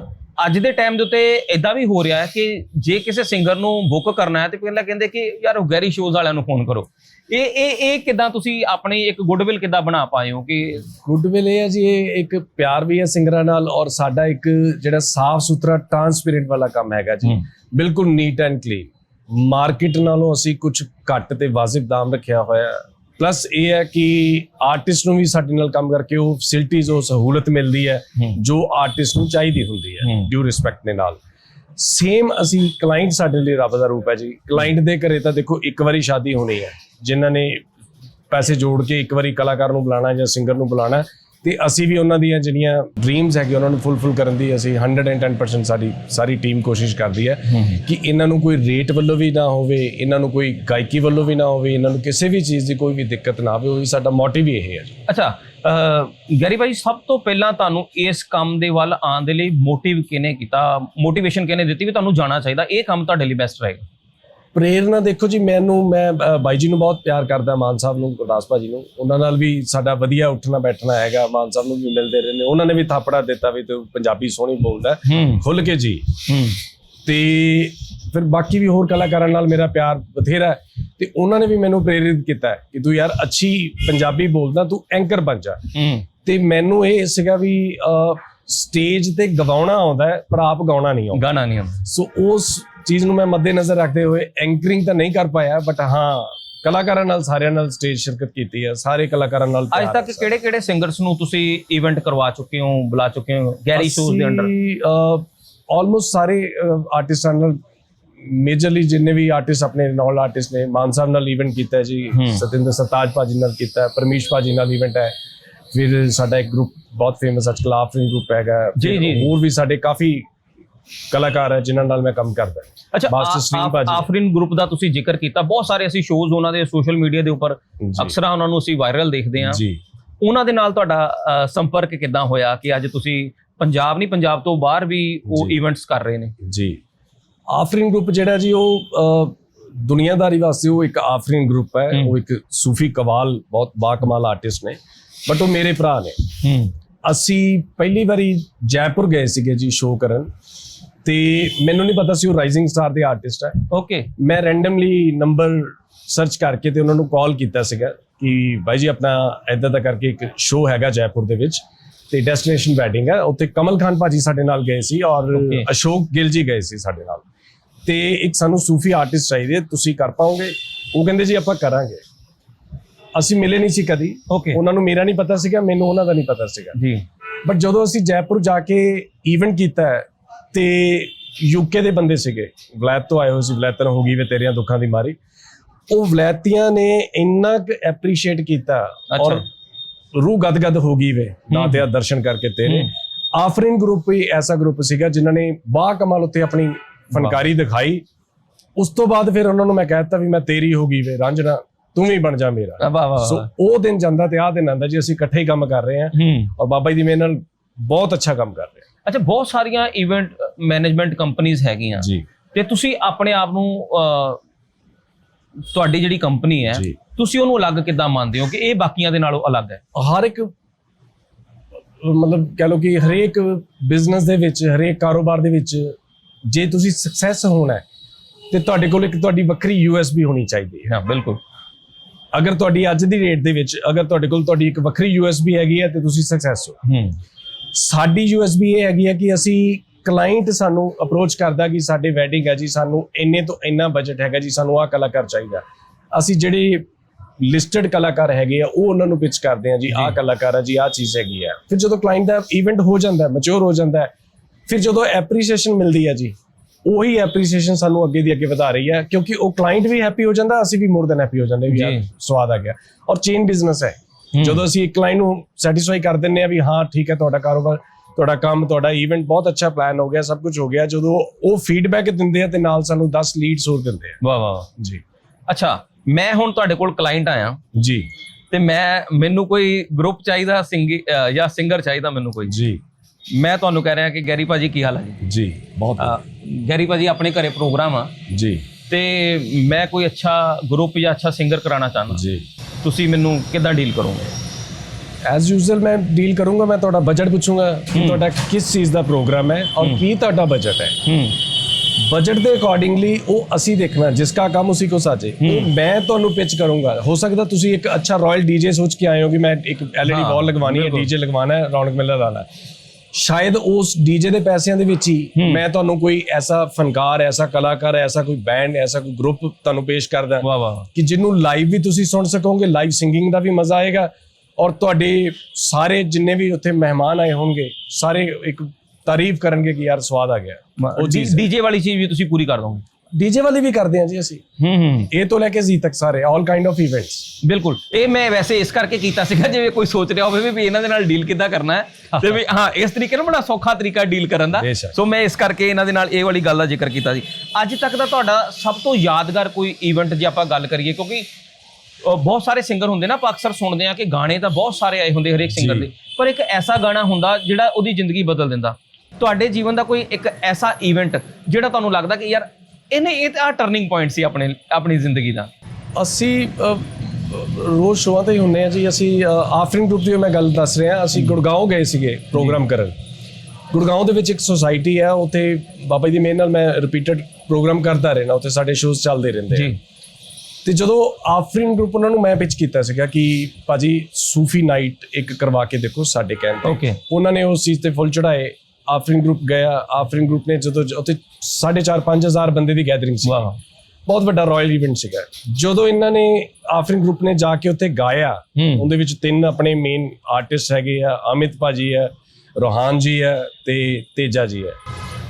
ਅੱਜ ਦੇ ਟਾਈਮ ਦੇ ਉੱਤੇ ਇਦਾਂ ਵੀ ਹੋ ਰਿਹਾ ਹੈ ਕਿ ਜੇ ਕਿਸੇ ਸਿੰਗਰ ਨੂੰ ਬੁੱਕ ਕਰਨਾ ਹੈ ਤੇ ਪਹਿਲਾਂ ਕਹਿੰਦੇ ਕਿ ਯਾਰ ਉਹ ਗੈਰੀ ਸ਼ੋਜ਼ ਵਾਲਿਆਂ ਨੂੰ ਫੋਨ ਕਰੋ ਇਹ ਇਹ ਇਹ ਕਿਦਾਂ ਤੁਸੀਂ ਆਪਣੀ ਇੱਕ ਗੁੱਡਵਿਲ ਕਿਦਾਂ ਬਣਾ ਪਾਏ ਹੋ ਕਿ ਗੁੱਡਵਿਲ ਇਹ ਹੈ ਜੀ ਇਹ ਇੱਕ ਪਿਆਰ ਵੀ ਹੈ ਸਿੰਗਰਾਂ ਨਾਲ ਔਰ ਸਾਡਾ ਇੱਕ ਜਿਹੜਾ ਸਾਫ਼ ਸੁਥਰਾ ਟਰਾਂਸਪੇਰੈਂਟ ਵਾਲਾ ਕੰਮ ਹੈਗਾ ਜੀ। ਬਿਲਕੁਲ ਨੀਟ ਐਂਡ ਕਲੀਨ ਮਾਰਕੀਟ ਨਾਲੋਂ ਅਸੀਂ ਕੁਝ ਘੱਟ ਤੇ ਵਾਜਿਬ ਦਾਮ ਰੱਖਿਆ ਹੋਇਆ ਪਲੱਸ ਇਹ ਹੈ ਕਿ ਆਰਟਿਸਟ ਨੂੰ ਵੀ ਸਾਡੇ ਨਾਲ ਕੰਮ ਕਰਕੇ ਉਹ ਫੈਸਿਲਿਟੀਜ਼ ਉਹ ਸਹੂਲਤ ਮਿਲਦੀ ਹੈ ਜੋ ਆਰਟਿਸਟ ਨੂੰ ਚਾਹੀਦੀ ਹੁੰਦੀ ਹੈ। ਡਿਊ ਰਿਸਪੈਕਟ ਦੇ ਨਾਲ। ਸੇਮ ਅਸੀਂ ਕਲਾਇੰਟ ਸਾਡੇ ਲਈ ਰੱਬ ਦਾ ਰੂਪ ਹੈ ਜੀ। ਕਲਾਇੰਟ ਦੇ ਘਰੇ ਤਾਂ ਦੇਖੋ ਇੱਕ ਵਾਰੀ ਸ਼ਾਦੀ ਹੋਣੀ ਹੈ। ਜਿਨ੍ਹਾਂ ਨੇ ਪੈਸੇ ਜੋੜ ਕੇ ਇੱਕ ਵਾਰੀ ਕਲਾਕਾਰ ਨੂੰ ਬੁਲਾਣਾ ਜਾਂ ਸਿੰਗਰ ਨੂੰ ਬੁਲਾਣਾ ਤੇ ਅਸੀਂ ਵੀ ਉਹਨਾਂ ਦੀਆਂ ਜਿਹੜੀਆਂ ਡ੍ਰੀਮਸ ਹੈਗੇ ਉਹਨਾਂ ਨੂੰ ਫੁੱਲਫਿਲ ਕਰਨ ਦੀ ਅਸੀਂ 110% ਸਾਡੀ ਸਾਰੀ ਟੀਮ ਕੋਸ਼ਿਸ਼ ਕਰਦੀ ਹੈ ਕਿ ਇਹਨਾਂ ਨੂੰ ਕੋਈ ਰੇਟ ਵੱਲੋਂ ਵੀ ਨਾ ਹੋਵੇ ਇਹਨਾਂ ਨੂੰ ਕੋਈ ਗਾਇਕੀ ਵੱਲੋਂ ਵੀ ਨਾ ਹੋਵੇ ਇਹਨਾਂ ਨੂੰ ਕਿਸੇ ਵੀ ਚੀਜ਼ ਦੀ ਕੋਈ ਵੀ ਦਿੱਕਤ ਨਾ ਆਵੇ ਉਹੀ ਸਾਡਾ ਮੋਟਿਵ ਹੀ ਇਹ ਹੈ ਜੀ। ਅੱਛਾ ਗੈਰੀ ਭਾਈ ਸਭ ਤੋਂ ਪਹਿਲਾਂ ਤੁਹਾਨੂੰ ਇਸ ਕੰਮ ਦੇ ਵੱਲ ਆਉਣ ਦੇ ਲਈ ਮੋਟਿਵ ਕਿਹਨੇ ਕੀਤਾ? ਮੋਟੀਵੇਸ਼ਨ ਕਿਹਨੇ ਦਿੱਤੀ ਵੀ ਤੁਹਾਨੂੰ ਜਾਣਾ ਚਾਹੀਦਾ? ਇਹ ਕੰਮ ਤੁਹਾਡੇ ਲਈ ਬੈਸਟ ਰਹੇਗਾ। ਪ੍ਰੇਰਨਾ ਦੇਖੋ ਜੀ ਮੈਨੂੰ ਮੈਂ ਬਾਈ ਜੀ ਨੂੰ ਬਹੁਤ ਪਿਆਰ ਕਰਦਾ ਮਾਨ ਸਾਹਿਬ ਨੂੰ ਗੁਰਦਾਸ ਭਾਜੀ ਨੂੰ। ਉਹਨਾਂ ਨਾਲ ਵੀ ਸਾਡਾ ਵਧੀਆ ਉੱਠਣਾ ਬੈਠਣਾ ਹੈਗਾ ਮਾਨ ਸਾਹਿਬ ਨੂੰ ਵੀ ਮਿਲਦੇ ਰਹਿੰਦੇ। ਉਹਨਾਂ ਨੇ ਵੀ ਥਾਪੜਾ ਦਿੱਤਾ ਵੀ ਤੂੰ ਪੰਜਾਬੀ ਸੋਹਣੀ ਬੋਲਦਾ ਖੁੱਲ ਕੇ ਜੀ। ਤੇ ਫਿਰ ਬਾਕੀ ਵੀ ਹੋਰ ਕਲਾਕਾਰਾਂ ਨਾਲ ਮੇਰਾ ਪਿਆਰ ਬਥੇਰਾ ਤੇ ਉਹਨਾਂ ਨੇ ਵੀ ਮੈਨੂੰ ਪ੍ਰੇਰਿਤ ਕੀਤਾ ਕਿ ਤੂੰ ਯਾਰ ਅੱਛੀ ਪੰਜਾਬੀ ਬੋਲਦਾ ਤੂੰ ਐਂਕਰ ਬਣ ਜਾ। ਤੇ ਮੈਨੂੰ ਇਹ ਸੀਗਾ ਵੀ ਸਟੇਜ ਤੇ ਗਵਾਉਣਾ ਆਉਂਦਾ ਪਰ ਆਪ ਗਾਉਣਾ ਨਹੀਂ ਆਉਂਦਾ। ਗਾਣਾ ਨਹੀਂ ਆਉਂਦਾ। ਸੋ ਉਸ ਚੀਜ਼ ਨੂੰ ਮੈਂ ਮੱਦੇਨਜ਼ਰ ਰੱਖਦੇ ਹੋਏ ਐਂਕਰਿੰਗ ਤਾਂ ਨਹੀਂ ਕਰ ਪਾਇਆ ਬਟ ਹਾਂ ਕਲਾਕਾਰਾਂ ਨਾਲ ਸਾਰਿਆਂ ਨਾਲ ਸਟੇਜ ਸ਼ਿਰਕਤ ਕੀਤੀ ਹੈ ਸਾਰੇ ਕਲਾਕਾਰਾਂ ਨਾਲ ਅੱਜ ਤੱਕ ਕਿਹੜੇ ਕਿਹੜੇ ਸਿੰਗਰਸ ਨੂੰ ਤੁਸੀਂ ਇਵੈਂਟ ਕਰਵਾ ਚੁੱਕੇ ਹੋ ਬੁਲਾ ਚੁੱਕੇ ਹੋ ਗੈਰੀ ਸ਼ੋਜ਼ ਦੇ ਅੰਡਰ ਆਲਮੋਸਟ ਸਾਰੇ ਆਰਟਿਸਟਾਂ ਨਾਲ ਮੇਜਰਲੀ ਜਿੰਨੇ ਵੀ ਆਰਟਿਸਟ ਆਪਣੇ ਨਾਲ ਆਰਟਿਸਟ ਨੇ ਮਾਨ ਸਾਹਿਬ ਨਾਲ ਇਵੈਂਟ ਕੀਤਾ ਜੀ। ਸਤਿੰਦਰ ਸਰਤਾਜ ਭਾਜੀ ਨਾਲ ਕੀਤਾ ਪਰਮੇਸ਼ ਭਾਜੀ ਨਾਲ ਇਵੈਂਟ ਹੈ ਫਿਰ ਸਾਡਾ ਇੱਕ ਗਰੁੱਪ ਬਹੁਤ ਫੇਮਸ ਅੱਜ ਗਰੁੱਪ ਹੈਗਾ ਜੀ, ਜੀ। ਹੋਰ ਵੀ ਸਾਡੇ ਕਾਫੀ ਕਲਾਕਾਰ ਹੈ ਜਿਨ੍ਹਾਂ ਨਾਲ ਮੈਂ ਕੰਮ ਕਰਦਾ ਅੱਛਾ ਮਾਸਟਰ ਆ- ਸਲੀਮ ਆਫ- ਭਾਜੀ। ਆਫਰੀਨ ਗਰੁੱਪ ਦਾ ਤੁਸੀਂ ਜ਼ਿਕਰ ਕੀਤਾ। ਬਹੁਤ ਸਾਰੇ ਅਸੀਂ ਸ਼ੋਜ਼ ਉਹਨਾਂ ਦੇ ਸੋਸ਼ਲ ਮੀਡੀਆ ਦੇ ਉੱਪਰ ਜੀ। ਅਕਸਰ ਉਹਨਾਂ ਨੂੰ ਅਸੀਂ ਵਾਇਰਲ ਦੇਖਦੇ ਹਾਂ। ਜੀ। ਉਹਨਾਂ ਦੇ ਨਾਲ ਤੁਹਾਡਾ ਸੰਪਰਕ ਕਿੱਦਾਂ ਹੋਇਆ ਕਿ ਅੱਜ ਤੁਸੀਂ ਪੰਜਾਬ ਨਹੀਂ ਪੰਜਾਬ ਤੋਂ ਬਾਹਰ ਵੀ ਉਹ। ਇਵੈਂਟਸ ਕਰ ਰਹੇ ਨੇ? ਜੀ। ਆਫਰਿਨ ਗਰੁੱਪ ਜਿਹੜਾ ਜੀ ਉਹ ਦੁਨੀਆਦਾਰੀ ਵਾਸਤੇ ਉਹ ਇੱਕ ਆਫਰਿਨ ਗਰੁੱਪ ਹੈ। ਹੂੰ। ਉਹ ਇੱਕ ਸੂਫੀ ਕਵਾਲ ਬਹੁਤ ਬਾਕਮਾਲ ਆਰਟਿਸਟ ਨੇ। ਬਟ ਉਹ ਮੇਰੇ ਭਰਾ ਨੇ। ਹੂੰ। ਅਸੀਂ ਪਹਿਲੀ ਵਾਰੀ ਜੈਪੁਰ ਗਏ ਸੀਗੇ ਜੀ ਸ਼ੋਅ ਕਰਨ। ਤੇ ਮੈਨੂੰ ਨਹੀਂ ਪਤਾ ਸੀ ਉਹ ਰਾਈਜ਼ਿੰਗ ਸਟਾਰ ਦੇ ਆਰਟਿਸਟ ਹੈ। ਓਕੇ ਮੈਂ ਰੈਂਡਮਲੀ ਨੰਬਰ ਸਰਚ ਕਰਕੇ ਤੇ ਉਹਨਾਂ ਨੂੰ ਕਾਲ ਕੀਤਾ ਸੀਗਾ ਕਿ ਬਾਈ ਜੀ ਆਪਣਾ ਐਦਾਂ ਦਾ ਕਰਕੇ ਇੱਕ ਸ਼ੋਅ ਹੈਗਾ ਜੈਪੁਰ ਦੇ ਵਿੱਚ ਤੇ ਡੈਸਟੀਨੇਸ਼ਨ ਵੈਡਿੰਗ ਹੈ। ਉੱਥੇ ਕਮਲ ਖਾਨ ਭਾਜੀ ਸਾਡੇ ਨਾਲ ਗਏ ਸੀ ਔਰ. ਅਸ਼ੋਕ ਗਿੱਲ ਜੀ ਗਏ ਸੀ ਸਾਡੇ ਨਾਲ। ਤੇ ਇੱਕ ਸਾਨੂੰ ਸੂਫੀ ਆਰਟਿਸਟ ਚਾਹੀਦੇ ਤੁਸੀਂ ਕਰ ਪਾਓਗੇ? ਉਹ ਕਹਿੰਦੇ ਜੀ ਆਪਾਂ ਕਰਾਂਗੇ। ਅਸੀਂ ਮਿਲੇ ਨਹੀਂ ਸੀ ਕਦੀ। ਓਕੇ ਉਹਨਾਂ ਨੂੰ ਮੇਰਾ ਨਹੀਂ ਪਤਾ ਸੀਗਾ ਮੈਨੂੰ ਉਹਨਾਂ ਦਾ ਨਹੀਂ ਪਤਾ ਸੀਗਾ। ਜੀ। ਬਟ ਜਦੋਂ ਅਸੀਂ ਜੈਪੁਰ ਜਾ ਕੇ ਇਵੈਂਟ ਕੀਤਾ ਹੈ, ਤੇ ਯੂਕੇ ਦੇ ਬੰਦੇ ਸੀਗੇ। ਵਲੈਤ ਤੋਂ ਆਏ ਹੋਏ ਸੀ ਵਲੈਤਨ ਹੋ ਗਈ ਵੇ ਤੇਰੀਆਂ ਦੁੱਖਾਂ ਦੀ ਮਾਰੀ। ਉਹ ਵਲੈਤੀਆਂ ਨੇ ਇੰਨਾ ਕੁ ਐਪਰੀਸ਼ੀਏਟ ਕੀਤਾ ਔਰ ਰੂਹ ਗਦਗਦ ਹੋ ਗਈ ਵੇ ਦਾਤਿਆ ਦਰਸ਼ਨ ਕਰਕੇ ਤੇਰੇ। ਆਫਰਿਨ ਗਰੁੱਪ ਵੀ ਐਸਾ ਗਰੁੱਪ ਸੀਗਾ ਜਿਨ੍ਹਾਂ ਨੇ ਬਾ ਕਮਾਲ ਉੱਤੇ ਆਪਣੀ ਫਨਕਾਰੀ ਦਿਖਾਈ। ਉਸ ਤੋਂ ਬਾਅਦ ਫਿਰ ਉਹਨਾਂ ਨੂੰ ਮੈਂ ਕਹਿ ਦਿੱਤਾ ਵੀ ਮੈਂ ਤੇਰੀ ਹੋ ਗਈ ਵੇ ਰਾਂਝਣਾ ਤੂੰ ਵੀ ਬਣ ਜਾ ਮੇਰਾ। ਸੋ ਉਹ ਦਿਨ ਜਾਂਦਾ ਤੇ ਆਹ ਦਿਨ ਆਂਦਾ ਜੀ ਅਸੀਂ ਇਕੱਠੇ ਹੀ ਕੰਮ ਕਰ ਰਹੇ ਹਾਂ। ਹੂੰ। ਔਰ ਬਾਬਾ ਜੀ ਦੀ ਮਿਹਰ ਨਾਲ ਬਹੁਤ ਅੱਛਾ ਕੰਮ ਕਰ ਰਹੇ ਅੱਛਾ ਬਹੁਤ ਸਾਰੀਆਂ ਇਵੈਂਟ ਮੈਨੇਜਮੈਂਟ ਕੰਪਨੀਆਂ ਹੈਗੀਆਂ। ਜੀ। ਤੇ ਤੁਸੀਂ ਆਪਣੇ ਆਪ ਨੂੰ ਤੁਹਾਡੀ ਜਿਹੜੀ ਕੰਪਨੀ ਹੈ। ਤੁਸੀਂ ਉਹਨੂੰ ਅਲੱਗ ਕਿੱਦਾਂ ਮੰਨਦੇ ਹੋ ਕਿ ਇਹ ਬਾਕੀਆਂ ਦੇ ਨਾਲੋਂ ਅਲੱਗ ਹੈ? ਹਰ ਇੱਕ ਮਤਲਬ ਕਹ ਲਓ ਕਿ ਹਰੇਕ ਬਿਜ਼ਨਸ ਦੇ ਵਿੱਚ ਹਰੇਕ ਕਾਰੋਬਾਰ ਦੇ ਵਿੱਚ ਜੇ ਤੁਸੀਂ ਸਕਸੈਸ ਹੋਣਾ ਹੈ ਤੇ ਤੁਹਾਡੇ ਕੋਲ ਇੱਕ ਤੁਹਾਡੀ ਵੱਖਰੀ ਯੂਐਸਬੀ ਹੋਣੀ ਚਾਹੀਦੀ ਹੈ। ਹਾਂ ਬਿਲਕੁਲ। ਅਗਰ ਤੁਹਾਡੀ ਅੱਜ ਦੀ ਰੇਟ ਦੇ ਵਿੱਚ ਅਗਰ ਤੁਹਾਡੇ ਕੋਲ ਤੁਹਾਡੀ ਇੱਕ ਵੱਖਰੀ ਯੂਐਸਬੀ ਹੈਗੀ ਹੈ ਤੇ ਤੁਸੀਂ ਸਕਸੈਸ ਹੋ। ਹੂੰ। ਸਾਡੀ ਯੂਐਸਬੀ ਇਹ ਹੈਗੀ ਹੈ ਕਿ ਅਸੀਂ ਕਲਾਇੰਟ ਸਾਨੂੰ ਅਪਰੋਚ ਕਰਦਾ ਕਿ ਸਾਡੇ ਵੈਡਿੰਗ ਹੈ ਜੀ ਸਾਨੂੰ ਇੰਨੇ ਤੋਂ ਇੰਨਾ ਬਜਟ ਹੈਗਾ ਜੀ ਸਾਨੂੰ ਆਹ ਕਲਾਕਾਰ ਚਾਹੀਦਾ। ਅਸੀਂ ਜਿਹੜੇ ਲਿਸਟਡ ਕਲਾਕਾਰ ਹੈਗੇ ਆ ਉਹ ਉਹਨਾਂ ਨੂੰ ਪਿਚ ਕਰਦੇ ਆ ਜੀ ਆਹ ਕਲਾਕਾਰ ਆ ਜੀ ਆਹ ਚੀਜ਼ ਹੈਗੀ ਆ ਫਿਰ ਜਦੋਂ ਕਲਾਇੰਟ ਦਾ ਇਵੈਂਟ ਹੋ ਜਾਂਦਾ ਹੈ ਮੈਚੁਰ ਹੋ ਜਾਂਦਾ ਹੈ ਫਿਰ ਜਦੋਂ ਐਪਰੀਸੀਏਸ਼ਨ ਮਿਲਦੀ ਹੈ ਜੀ ਉਹੀ ਐਪਰੀਸੀਏਸ਼ਨ ਸਾਨੂੰ ਅੱਗੇ ਦੀ ਅੱਗੇ ਵਧਾ ਰਹੀ ਹੈ ਕਿਉਂਕਿ ਉਹ ਕਲਾਇੰਟ ਵੀ ਹੈਪੀ ਹੋ ਜਾਂਦਾ ਅਸੀਂ ਵੀ ਮੋਰ ਦੈਨ ਹੈਪੀ ਹੋ ਜਾਂਦੇ ਵੀ ਯਾਰ। ਸਵਾਦ ਆ ਗਿਆ। ਔਰ ਚੇਨ ਬਿਜ਼ਨਸ ਹੈ। ਜਦੋਂ ਅਸੀਂ ਇੱਕ ਕਲਾਇੰਟ ਨੂੰ ਸੈਟੀਸਫਾਈ ਕਰ ਦਿੰਨੇ ਆ ਵੀ ਹਾਂ ਠੀਕ ਹੈ ਤੁਹਾਡਾ ਕਾਰੋਬਾਰ ਤੁਹਾਡਾ ਕੰਮ ਤੁਹਾਡਾ ਇਵੈਂਟ ਬਹੁਤ ਅੱਛਾ ਪਲਾਨ ਹੋ ਗਿਆ ਸਭ ਕੁਝ ਹੋ ਗਿਆ ਜਦੋਂ ਉਹ ਫੀਡਬੈਕ ਦਿੰਦੇ ਆ ਤੇ ਨਾਲ ਸਾਨੂੰ 10 ਲੀਡਸ ਹੋਰ ਦਿੰਦੇ ਆ। ਵਾਹ ਵਾਹ ਜੀ। ਅੱਛਾ ਮੈਂ ਹੁਣ ਤੁਹਾਡੇ ਕੋਲ ਕਲਾਇੰਟ ਆਇਆ। ਜੀ। ਤੇ ਮੈਂ ਮੈਨੂੰ ਕੋਈ ਗਰੁੱਪ ਚਾਹੀਦਾ ਸਿੰਗੀ ਅਹ, ਜਾਂ ਸਿੰਗਰ ਚਾਹੀਦਾ ਮੈਨੂੰ ਕੋਈ? ਜੀ। ਮੈਂ ਤੁਹਾਨੂੰ ਕਹਿ ਰਿਹਾ ਕਿ ਗੈਰੀ ਭਾਜੀ ਕੀ ਹਾਲ ਹੈ ਜੀ? ਜੀ ਬਹੁਤ ਗੈਰੀ ਭਾਜੀ ਆਪਣੇ ਘਰੇ ਪ੍ਰੋਗਰਾਮ ਆ। ਜੀ। ਤੇ ਮੈਂ ਕੋਈ ਅੱਛਾ ਗਰੁੱਪ ਜਾਂ ਅੱਛਾ ਸਿੰਗਰ ਕਰਾਉਣਾ ਚਾਹੁੰਦਾ। ਜੀ। ਤੁਸੀਂ ਮੈਨੂੰ ਕਿੱਦਾਂ ਡੀਲ ਕਰੋਗੇ? ਐਸ ਯੂਜ਼ੁਅਲ ਮੈਂ ਡੀਲ ਕਰੂੰਗਾ ਮੈਂ ਤੁਹਾਡਾ ਬਜਟ ਪੁੱਛੂੰਗਾ ਕਿ ਤੁਹਾਡਾ ਕਿਸ ਚੀਜ਼ ਦਾ ਪ੍ਰੋਗਰਾਮ ਹੈ ਔਰ ਕੀ ਤੁਹਾਡਾ ਬਜਟ ਹੈ। ਬਜਟ ਦੇ ਅਕੋਰਡਿੰਗਲੀ ਉਹ ਅਸੀਂ ਦੇਖਣਾ ਜਿਸ ਦਾ ਕੰਮ ਉਸੇ ਕੋ ਸਾਜੇ। ਮੈਂ ਤੁਹਾਨੂੰ ਪਿਚ ਕਰੂੰਗਾ। ਹੋ ਸਕਦਾ ਤੁਸੀਂ ਇੱਕ ਅੱਛਾ ਰਾਇਲ ਡੀਜੇ ਸੋਚ ਕੇ ਆਏ ਹੋ ਕਿ ਮੈਂ ਇੱਕ ਐਲਈਡੀ ਬਾਲ ਲਗਵਾਣੀ ਹੈ ਡੀਜੇ ਲਗਵਾਣਾ ਹੈ ਰੌਣਕ ਮੇਲਾ ਲਾਣਾ ਸ਼ਾਇਦ ਉਸ ਡੀਜੇ ਦੇ ਪੈਸਿਆਂ ਦੇ ਵਿੱਚ ਹੀ ਮੈਂ ਤੁਹਾਨੂੰ ਕੋਈ ਐਸਾ ਫਨਕਾਰ ਐਸਾ ਕਲਾਕਾਰ ਐਸਾ ਕੋਈ ਬੈਂਡ ਐਸਾ ਕੋਈ ਗਰੁੱਪ ਤੁਹਾਨੂੰ ਪੇਸ਼ ਕਰਦਾ ਵਾਹ ਵਾਹ ਕਿ ਜਿਹਨੂੰ ਲਾਈਵ ਵੀ ਤੁਸੀਂ ਸੁਣ ਸਕੋਗੇ ਲਾਈਵ ਸਿੰਗਿੰਗ ਦਾ ਵੀ ਮਜ਼ਾ ਆਏਗਾ ਔਰ ਤੁਹਾਡੇ ਸਾਰੇ ਜਿੰਨੇ ਵੀ ਉੱਥੇ ਮਹਿਮਾਨ ਆਏ ਹੋਣਗੇ ਸਾਰੇ ਇੱਕ ਤਾਰੀਫ ਕਰਨਗੇ ਕਿ ਯਾਰ ਸਵਾਦ ਆ ਗਿਆ ਉਹ ਡੀਜੇ ਵਾਲੀ ਚੀਜ਼ ਵੀ ਤੁਸੀਂ ਪੂਰੀ ਕਰ ਦੋਗੇ ਡੀਜੇ ਵਾਲੀ ਵੀ ਕਰਦੇ ਹਾਂ ਜੀ ਅਸੀਂ। ਹੂੰ ਹੂੰ। ਇਹ ਤੋਂ ਲੈ ਕੇ ਜੀ ਤੱਕ ਸਾਰੇ ਆਲ ਕਾਈਂਡ ਆਫ ਇਵੈਂਟਸ ਬਿਲਕੁਲ। ਇਹ ਮੈਂ ਵੈਸੇ ਇਸ ਕਰਕੇ ਕੀਤਾ ਸੀਗਾ ਜਿਵੇਂ ਕੋਈ ਸੋਚ ਰਿਹਾ ਹੋਵੇ ਵੀ ਇਹਨਾਂ ਦੇ ਨਾਲ ਡੀਲ ਕਿੱਦਾਂ ਕਰਨਾ ਹੈ। ਤੇ ਵੀ ਹਾਂ ਇਸ ਤਰੀਕੇ ਨਾਲ ਬੜਾ ਸੌਖਾ ਤਰੀਕਾ ਡੀਲ ਕਰਨ ਦਾ। ਬੇਸ਼ੱਕ। ਸੋ ਮੈਂ ਇਸ ਕਰਕੇ ਇਹਨਾਂ ਦੇ ਨਾਲ ਇਹ ਵਾਲੀ ਗੱਲ ਦਾ ਜ਼ਿਕਰ ਕੀਤਾ ਸੀ ਅੱਜ ਤੱਕ ਦਾ ਤੁਹਾਡਾ ਸਭ ਤੋਂ ਯਾਦਗਾਰ ਕੋਈ ਇਵੈਂਟ ਜੇ ਆਪਾਂ ਗੱਲ ਕਰੀਏ ਕਿਉਂਕਿ ਬਹੁਤ ਸਾਰੇ ਸਿੰਗਰ ਹੁੰਦੇ ਨਾ ਆਪਾਂ ਅਕਸਰ ਸੁਣਦੇ ਆ ਕਿ ਗਾਣੇ ਤਾਂ ਬਹੁਤ ਸਾਰੇ ਆਏ ਹੁੰਦੇ ਹਰੇਕ ਸਿੰਗਰ। ਦੇ। ਪਰ ਇੱਕ ਐਸਾ ਗਾਣਾ ਹੁੰਦਾ ਜਿਹੜਾ ਉਹਦੀ ਜ਼ਿੰਦਗੀ ਬਦਲ ਦਿੰਦਾ। ਤੁਹਾਡੇ ਜੀਵਨ ਦਾ ਕੋਈ ਇੱਕ ਐਸਾ ਇਵੈਂਟ ਜਿਹੜਾ ਤੁਹਾਨੂੰ ਲੱਗਦਾ ਕਿ ਯਾਰ ਇਹਨੇ ਇਹ ਤਾਂ ਟਰਨਿੰਗ ਪੁਆਇੰਟ ਸੀ ਆਪਣੇ ਆਪਣੀ ਜ਼ਿੰਦਗੀ ਦਾ। ਅਸੀਂ ਰੋਜ਼ ਤੇ ਹੀ ਹੁੰਨੇ ਆ ਜੀ ਅਸੀਂ ਆਫਰਿੰਗ ਗਰੁੱਪ ਦੀ ਮੈਂ ਗੱਲ ਦੱਸ ਰਿਹਾ ਅਸੀਂ ਗੁੜਗਾਉਂ ਗਏ ਸੀਗੇ ਪ੍ਰੋਗਰਾਮ ਕਰਨ। ਗੁੜਗਾਉਂ ਦੇ ਵਿੱਚ ਇੱਕ ਸੁਸਾਇਟੀ ਹੈ ਉੱਥੇ ਬਾਬਾ ਜੀ ਦੀ ਮਿਹਰ ਨਾਲ ਮੈਂ ਰਿਪੀਟਡ ਪ੍ਰੋਗਰਾਮ ਕਰਦਾ ਰਹਿਣਾ ਉੱਥੇ ਸਾਡੇ ਸ਼ੋਜ਼ ਚੱਲਦੇ ਰਹਿੰਦੇ ਆ। ਤੇ ਜਦੋਂ ਆਫਰਿੰਗ ਗਰੁੱਪ ਉਹਨਾਂ ਨੂੰ ਮੈਂ ਪਿਚ ਕੀਤਾ ਸੀਗਾ ਕਿ ਭਾਜੀ ਸੂਫੀ ਨਾਈਟ ਇੱਕ ਕਰਵਾ ਕੇ ਦੇਖੋ ਸਾਡੇ ਕਹਿਣ ਤੇ। ਉਹਨਾਂ ਨੇ ਉਸ ਚੀਜ਼ ਤੇ ਫੁੱਲ ਚੜਾਏ ਆਫਰਿੰਗ ਗਰੁੱਪ ਗਿਆ ਆਫਰਿੰਗ ਗਰੁੱਪ ਨੇ ਜਦੋਂ ਉੱਥੇ 4.5 5000 ਬੰਦੇ ਦੀ ਗੈਦਰਿੰਗ ਸੀ। ਵਾਹ। ਬਹੁਤ ਵੱਡਾ ਰਾਇਲ ਇਵੈਂਟ ਸੀਗਾ। ਜਦੋਂ ਇਹਨਾਂ ਨੇ ਆਫਰਿੰਗ ਗਰੁੱਪ ਨੇ ਜਾ ਕੇ ਉੱਥੇ ਗਾਇਆ ਉਹਦੇ ਵਿੱਚ ਤਿੰਨ ਆਪਣੇ ਮੇਨ ਆਰਟਿਸਟ ਹੈਗੇ ਆ ਅਮਿਤ ਭਾਜੀ ਹੈ ਰੋਹਾਨ ਜੀ ਹੈ ਤੇ ਤੇਜਾ ਜੀ ਹੈ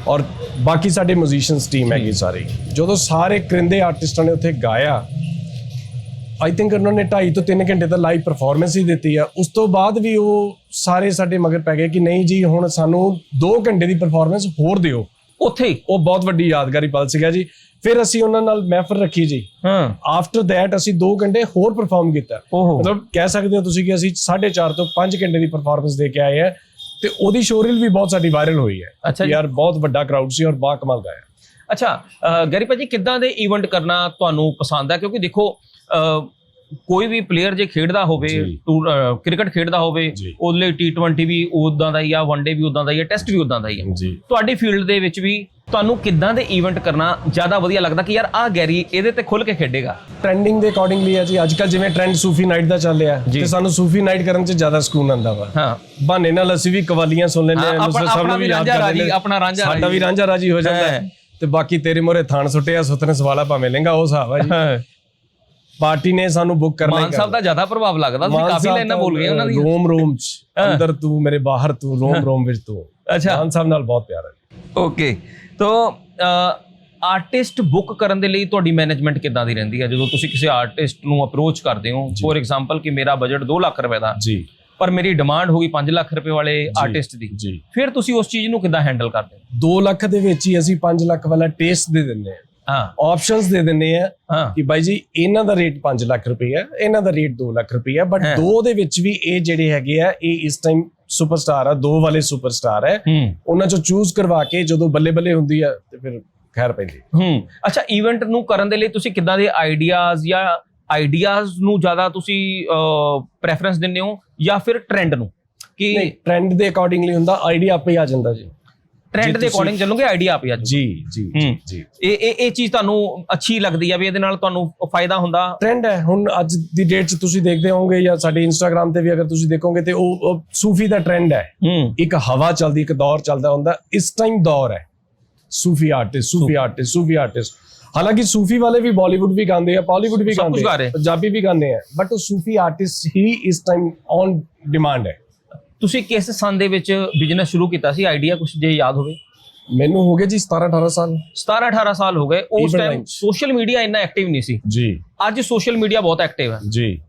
ਔਰ ਬਾਕੀ ਸਾਡੇ ਮਿਊਜ਼ੀਸ਼ੀਅਨਸ ਟੀਮ ਹੈਗੀ ਸਾਰੀ। ਜਦੋਂ ਸਾਰੇ ਕਰਿੰਦੇ ਆਰਟਿਸਟਾਂ ਨੇ ਉੱਥੇ ਗਾਇਆ ਆਈ ਥਿੰਕ ਉਹਨਾਂ ਨੇ 2.5 ਤੋਂ 3 ਘੰਟੇ ਦਾ ਲਾਈਵ ਪਰਫਾਰਮੈਂਸ ਹੀ ਦਿੱਤੀ ਆ ਉਸ ਤੋਂ ਬਾਅਦ ਵੀ ਉਹ ਸਾਰੇ ਸਾਡੇ ਮਗਰ ਪੈ ਗਏ ਕਿ ਨਹੀਂ ਜੀ ਹੁਣ ਸਾਨੂੰ 2 ਘੰਟੇ ਦੀ ਪਰਫਾਰਮੈਂਸ ਹੋਰ ਦਿਓ ਉੱਥੇ ਹੀ? ਉਹ ਬਹੁਤ ਵੱਡੀ ਯਾਦਗਾਰੀ ਪਲ ਸੀਗਾ ਜੀ ਫਿਰ ਅਸੀਂ ਉਹਨਾਂ ਨਾਲ ਮਹਿਫਲ ਰੱਖੀ ਜੀ ਹਾਂ ਆਫਟਰ ਥੈਟ ਅਸੀਂ 2 ਘੰਟੇ ਹੋਰ ਪਰਫਾਰਮ ਕੀਤਾ ਮਤਲਬ ਕਹਿ ਸਕਦੇ ਹੋ ਤੁਸੀਂ ਕਿ ਅਸੀਂ 4.5 ਤੋਂ 5 ਘੰਟੇ ਦੀ ਪਰਫਾਰਮੈਂਸ ਦੇ ਕੇ ਆਏ ਆ ਤੇ ਉਹਦੀ ਸ਼ੋਰੀਲ ਵੀ ਬਹੁਤ ਸਾਡੀ ਵਾਇਰਲ ਹੋਈ ਹੈ ਜੀ। ਯਾਰ ਬਹੁਤ ਵੱਡਾ ਕਰਾਊਡ ਸੀ ਔਰ ਬਾ ਕਮਾਲ ਗਾਇਆ ਅੱਛਾ ਅਹ ਗੈਰੀ ਭਾਜੀ ਕਿੱਦਾਂ ਦੇ ਇਵੈਂਟ ਕਰਨਾ ਤੁਹਾਨੂੰ ਪਸੰਦ ਹੈ ਕਿਉਂਕਿ ਦੇਖੋ ਕੋਈ ਵੀ ਪਲੇਅਰ ਜੇ ਖੇਡਦਾ ਹੋਵੇ ਕ੍ਰਿਕਟ ਖੇਡਦਾ ਹੋਵੇ। ਉਹਦੇ ਲਈ T20 ਵੀ ਉਦਾਂ ਦਾ ਹੀ ਆ ਵਨਡੇ ਵੀ ਉਦਾਂ ਦਾ ਹੀ ਆ ਟੈਸਟ ਵੀ ਉਦਾਂ ਦਾ ਹੀ ਆ। ਤੁਹਾਡੀ ਫੀਲਡ ਦੇ ਵਿੱਚ ਵੀ ਤੁਹਾਨੂੰ ਕਿੱਦਾਂ ਦੇ ਇਵੈਂਟ ਕਰਨਾ ਜ਼ਿਆਦਾ ਵਧੀਆ ਲੱਗਦਾ ਕਿ ਯਾਰ ਆਹ ਗੈਰੀ ਇਹਦੇ ਤੇ ਖੁੱਲ ਕੇ ਖੇਡੇਗਾ? ਟ੍ਰੈਂਡਿੰਗ ਦੇ ਅਕੋਰਡਿੰਗਲੀ ਹੈ ਜੀ। ਅੱਜ ਕੱਲ ਜਿਵੇਂ ਟ੍ਰੈਂਡ ਸੂਫੀ ਨਾਈਟ ਦਾ ਚੱਲ ਰਿਹਾ। ਤੇ ਸਾਨੂੰ ਸੂਫੀ ਨਾਈਟ ਕਰਨ 'ਚ ਜ਼ਿਆਦਾ ਸਕੂਨ ਆਉਂਦਾ ਵਾ। ਹਾਂ। ਬਹਾਨੇ ਨਾਲ ਅਸੀਂ ਵੀ ਕਵਾਲੀਆਂ ਸੁਣ ਲੈਂਦੇ ਸਾਹਿਬ ਆਪਣਾ ਨੂੰ ਵੀ ਯਾਦ ਕਰ ਰਾਜੀ, ਲੈਂਦੇ ਆਪਣਾ ਰਾਂਝਾ ਸਾਡਾ। ਵੀ ਰਾਂਝਾ ਰਾਜੀ ਹੋ ਜਾਂਦਾ। ਤੇ ਬਾਕੀ ਤੇਰੇ ਮੋਰੇ ਥਾਣ ਸੁੱਟਿਆ ਸੁੱਤਨੇ ਸਵਾਲਾ ਭਾਵੇਂ ਲਹਿੰਗਾ ਉਹ ਹਿਸਾਬ ਆ ਜੀ। ਪਾਰਟੀ ਨੇ ਸਾਨੂੰ ਬੁੱਕ ਕਰਨਾ ਮਾਨ ਸਾਹਿਬ ਦਾ ਜ਼ਿਆਦਾ ਪ੍ਰਭਾਵ ਲੱਗਦਾ ਤੁਸੀਂ ਕਾਫੀ ਲਾਈਨਾਂ ਬੋਲ ਗਏ ਉਹਨਾਂ ਦੀ ਰੋਮ ਰੋਮ ਚ ਅੰਦਰ ਤੂੰ ਮੇਰੇ ਬਾਹਰ ਤੂੰ ਰੋਮ ਰੋਮ ਵਿੱਚ ਤੂੰ। ਅੱਛਾ। ਮਾਨ ਸਾਹਿਬ ਨਾਲ ਬਹੁਤ ਪਿਆਰ ਹੈ। ਓਕੇ ਤੋ ਆਰਟਿਸਟ ਬੁੱਕ ਕਰਨ ਦੇ ਲਈ ਤੁਹਾਡੀ ਮੈਨੇਜਮੈਂਟ ਕਿੱਦਾਂ ਦੀ ਰਹਿੰਦੀ ਹੈ? ਜਦੋਂ ਤੁਸੀਂ ਕਿਸੇ ਆਰਟਿਸਟ ਨੂੰ ਅਪਰੋਚ ਕਰਦੇ ਹੋ ਫੋਰ ਐਗਜ਼ਾਮਪਲ ਕਿ ਮੇਰਾ ਬਜਟ 2 ਲੱਖ ਰੁਪਏ ਦਾ ਜੀ। ਪਰ ਮੇਰੀ ਡਿਮਾਂਡ ਹੋ ਗਈ 5 ਲੱਖ ਰੁਪਏ ਵਾਲੇ ਆਰਟਿਸਟ ਦੀ ਫਿਰ ਤੁਸੀਂ ਉਸ ਚੀਜ਼ ਨੂੰ ਕਿੱਦਾਂ ਹੈਂਡਲ ਕਰਦੇ ਹੋ? 2 ਲੱਖ ਦੇ ਵਿੱਚ ਹੀ ਅਸੀਂ 5 ਲੱਖ ਵਾਲਾ ਟੇਸਟ ਦੇ ਦਿੰਦੇ ਹਾਂ। ਆਪਸ਼ਨਸ ਦੇ ਦਿੰਦੇ ਆ ਕਿ ਬਾਈ ਜੀ ਇਹਨਾਂ ਦਾ ਰੇਟ 5 ਲੱਖ ਰੁਪਏ ਹੈ ਇਹਨਾਂ ਦਾ ਰੇਟ 2 ਲੱਖ ਰੁਪਏ ਹੈ। ਬਟ। ਦੋ ਦੇ ਵਿੱਚ ਵੀ ਇਹ ਜਿਹੜੇ ਹੈਗੇ ਆ ਇਹ ਇਸ ਟਾਈਮ ਸੁਪਰਸਟਾਰ ਆ ਦੋ ਵਾਲੇ ਸੁਪਰਸਟਾਰ ਹੈ। ਉਹਨਾਂ ਚੋਂ ਚੂਜ਼ ਕਰਵਾ ਕੇ ਜਦੋਂ ਬੱਲੇ ਬੱਲੇ ਹੁੰਦੀ ਆ ਤੇ ਫਿਰ ਖੈਰ ਪੈਂਦੀ ਹੂੰ। ਅੱਛਾ ਇਵੈਂਟ ਨੂੰ ਕਰਨ ਦੇ ਲਈ ਤੁਸੀਂ ਕਿੱਦਾਂ ਦੇ ਆਈਡੀਆਜ਼ ਜਾਂ ਆਈਡੀਆਜ਼ ਨੂੰ ਜ਼ਿਆਦਾ ਤੁਸੀਂ ਪ੍ਰੈਫਰੈਂਸ ਦਿੰਦੇ ਹੋ ਜਾਂ ਫਿਰ ਟ੍ਰੈਂਡ ਨੂੰ? ਕਿ ਟ੍ਰੈਂਡ ਦੇ ਅਕੋਰਡਿੰਗਲੀ ਹੁੰਦਾ ਆਈਡੀਆ ਆਪੇ ਆ ਜਾਂਦਾ ਜੀ। ਟ੍ਰੈਂਡ ਦੇ ਅਕੋਰਡਿੰਗ ਚੱਲੋਗੇ ਆਈਡੀਆ ਆਪੇ ਆ ਜਾਊ। ਜੀ ਜੀ। ਜੀ ਇਹ ਇਹ ਇਹ ਚੀਜ਼ ਤੁਹਾਨੂੰ ਅੱਛੀ ਲੱਗਦੀ ਆ ਵੀ ਇਹਦੇ ਨਾਲ ਤੁਹਾਨੂੰ ਫਾਇਦਾ ਹੁੰਦਾ। ਟ੍ਰੈਂਡ ਹੈ। ਹੁਣ ਅੱਜ ਦੀ ਡੇਟ 'ਚ ਤੁਸੀਂ ਦੇਖਦੇ ਹੋਵੋਗੇ ਜਾਂ ਸਾਡੇ ਇੰਸਟਾਗ੍ਰam ਤੇ ਵੀ ਅਗਰ ਤੁਸੀਂ ਦੇਖੋਗੇ ਤੇ ਉਹ ਸੂਫੀ ਦਾ ਟ੍ਰੈਂਡ ਹੈ। ਇੱਕ ਹਵਾ ਚੱਲਦੀ ਇੱਕ ਦੌਰ ਚੱਲਦਾ ਹੁੰਦਾ। ਇਸ ਟਾਈਮ ਦੌਰ ਹੈ। ਸੂਫੀ ਆਰਟਿਸਟ ਸੂਫੀ ਆਰਟਿਸਟ ਸੂਫੀ ਆਰਟਿਸਟ ਹਾਲਾਂਕਿ ਸੂਫੀ ਵਾਲੇ ਵੀ ਬਾਲੀਵੁੱਡ ਵੀ ਗਾਉਂਦੇ ਆ ਬਾਲੀਵੁੱਡ ਵੀ ਗਾਉਂਦੇ ਆ। ਪੰਜਾਬੀ ਵੀ ਗਾਉਂਦੇ ਆ। ਬਟ ਉਹ ਸੂਫੀ ਆਰਟਿਸਟ ਹੀ ਇਸ ਟਾਈਮ ਔਨ ਡਿਮਾਂਡ ਹੈ। ਤੁਸੀਂ ਕਿਸ ਸੰਨ ਦੇ ਵਿੱਚ ਬਿਜ਼ਨਸ ਸ਼ੁਰੂ ਕੀਤਾ ਸੀ? ਆਈਡੀਆ ਕੁਝ ਜੇ ਯਾਦ ਹੋਵੇ। ਮੈਨੂੰ ਹੋ ਗਏ ਜੀ 17 18 ਸਾਲ। 17 18 ਸਾਲ ਹੋ ਗਏ। ਉਸ Even ਟਾਈਮ. ਸੋਸ਼ਲ ਮੀਡੀਆ ਇੰਨਾ ਐਕਟਿਵ ਨਹੀਂ ਸੀ। ਜੀ। ਅੱਜ ਸੋਸ਼ਲ ਮੀਡੀਆ ਬਹੁਤ ਐਕਟਿਵ ਹੈ। ਜੀ।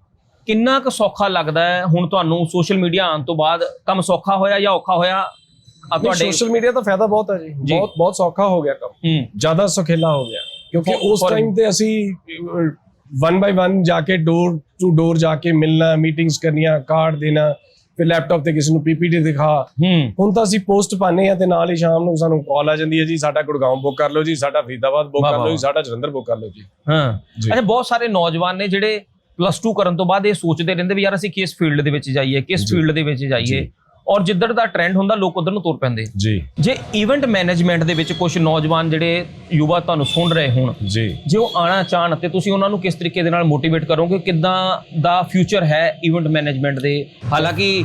ਕਿੰਨਾ ਕੁ ਸੌਖਾ ਲੱਗਦਾ ਹੈ? ਹੁਣ ਤੁਹਾਨੂੰ ਸੋਸ਼ਲ ਮੀਡੀਆ ਆਉਣ ਤੋਂ ਬਾਅਦ ਕੰਮ ਸੌਖਾ ਹੋਇਆ ਜਾਂ ਔਖਾ ਹੋਇਆ? ਆ ਤੁਹਾਡੇ ਸੋਸ਼ਲ ਮੀਡੀਆ ਦਾ ਫਾਇਦਾ ਬਹੁਤ ਹੈ ਜੀ। ਜੀ। ਬਹੁਤ ਬਹੁਤ ਸੌਖਾ ਹੋ ਗਿਆ ਕੰਮ। ਹੂੰ। ਜ਼ਿਆਦਾ ਸੁਖੇਲਾ ਹੋ ਗਿਆ। ਕਿਉਂਕਿ For- ਉਸ for- ਟਾਈਮ ਤੇ ਅਸੀਂ ਵਨ ਬਾਈ ਵਨ ਜਾ ਕੇ ਡੋਰ ਟੂ ਡੋਰ ਜਾ ਕੇ ਮਿਲਣਾ ਮੀਟਿੰਗਸ ਕਰਨੀਆਂ ਕਾਰਡ ਦੇਣਾ ਫਿਰ ਲੈਪਟਾਪ ਤੇ ਕਿਸੇ ਨੂੰ ਪੀਪੀਟੀ ਦਿਖਾ। ਹੁਣ ਤਾਂ ਅਸੀਂ ਪੋਸਟ ਪਾਣੇ ਆ ਤੇ ਨਾਲ ਹੀ ਸ਼ਾਮ ਨੂੰ ਸਾਨੂੰ ਕਾਲ ਆ ਜਾਂਦੀ ਹੈ ਜੀ ਸਾਡਾ ਗੁੜਗਾਉਂ ਬੁੱਕ ਕਰ ਲਓ ਜੀ ਸਾਡਾ ਫਰੀਦਾਬਾਦ ਬੁੱਕ ਕਰ ਲਓ ਜੀ ਸਾਡਾ ਜਲੰਧਰ ਬੁੱਕ ਕਰ ਲਓ ਜੀ। ਹਾਂ। ਅੱਛਾ ਬਹੁਤ ਸਾਰੇ ਨੌਜਵਾਨ ਨੇ ਜਿਹੜੇ ਪਲੱਸ 2 ਕਰਨ ਤੋਂ ਬਾਅਦ ਇਹ ਸੋਚਦੇ ਰਹਿੰਦੇ ਵੀ ਯਾਰ ਅਸੀਂ ਕਿਸ ਫੀਲਡ ਦੇ ਵਿੱਚ ਜਾਈਏ ਕਿਸ। ਫੀਲਡ ਦੇ ਵਿੱਚ ਜਾਈਏ। ਔਰ ਜਿੱਧਰ ਦਾ ਟ੍ਰੈਂਡ ਹੁੰਦਾ ਲੋਕ ਉਧਰ ਨੂੰ ਤੁਰ ਪੈਂਦੇ। ਜੀ। ਜੇ ਇਵੈਂਟ ਮੈਨੇਜਮੈਂਟ ਦੇ ਵਿੱਚ ਕੁਝ ਨੌਜਵਾਨ ਜਿਹੜੇ ਯੁਵਾ ਤੁਹਾਨੂੰ ਸੁਣ ਰਹੇ ਹੋਣ ਜੀ। ਜੇ ਉਹ ਆਣਾ ਚਾਹਣ ਤੇ ਤੁਸੀਂ ਉਹਨਾਂ ਨੂੰ ਕਿਸ ਤਰੀਕੇ ਦੇ ਨਾਲ ਮੋਟੀਵੇਟ ਕਰੋਗੇ? ਕਿੱਦਾਂ ਦਾ ਫਿਊਚਰ ਹੈ ਇਵੈਂਟ ਮੈਨੇਜਮੈਂਟ ਦੇ? ਹਾਲਾਂਕਿ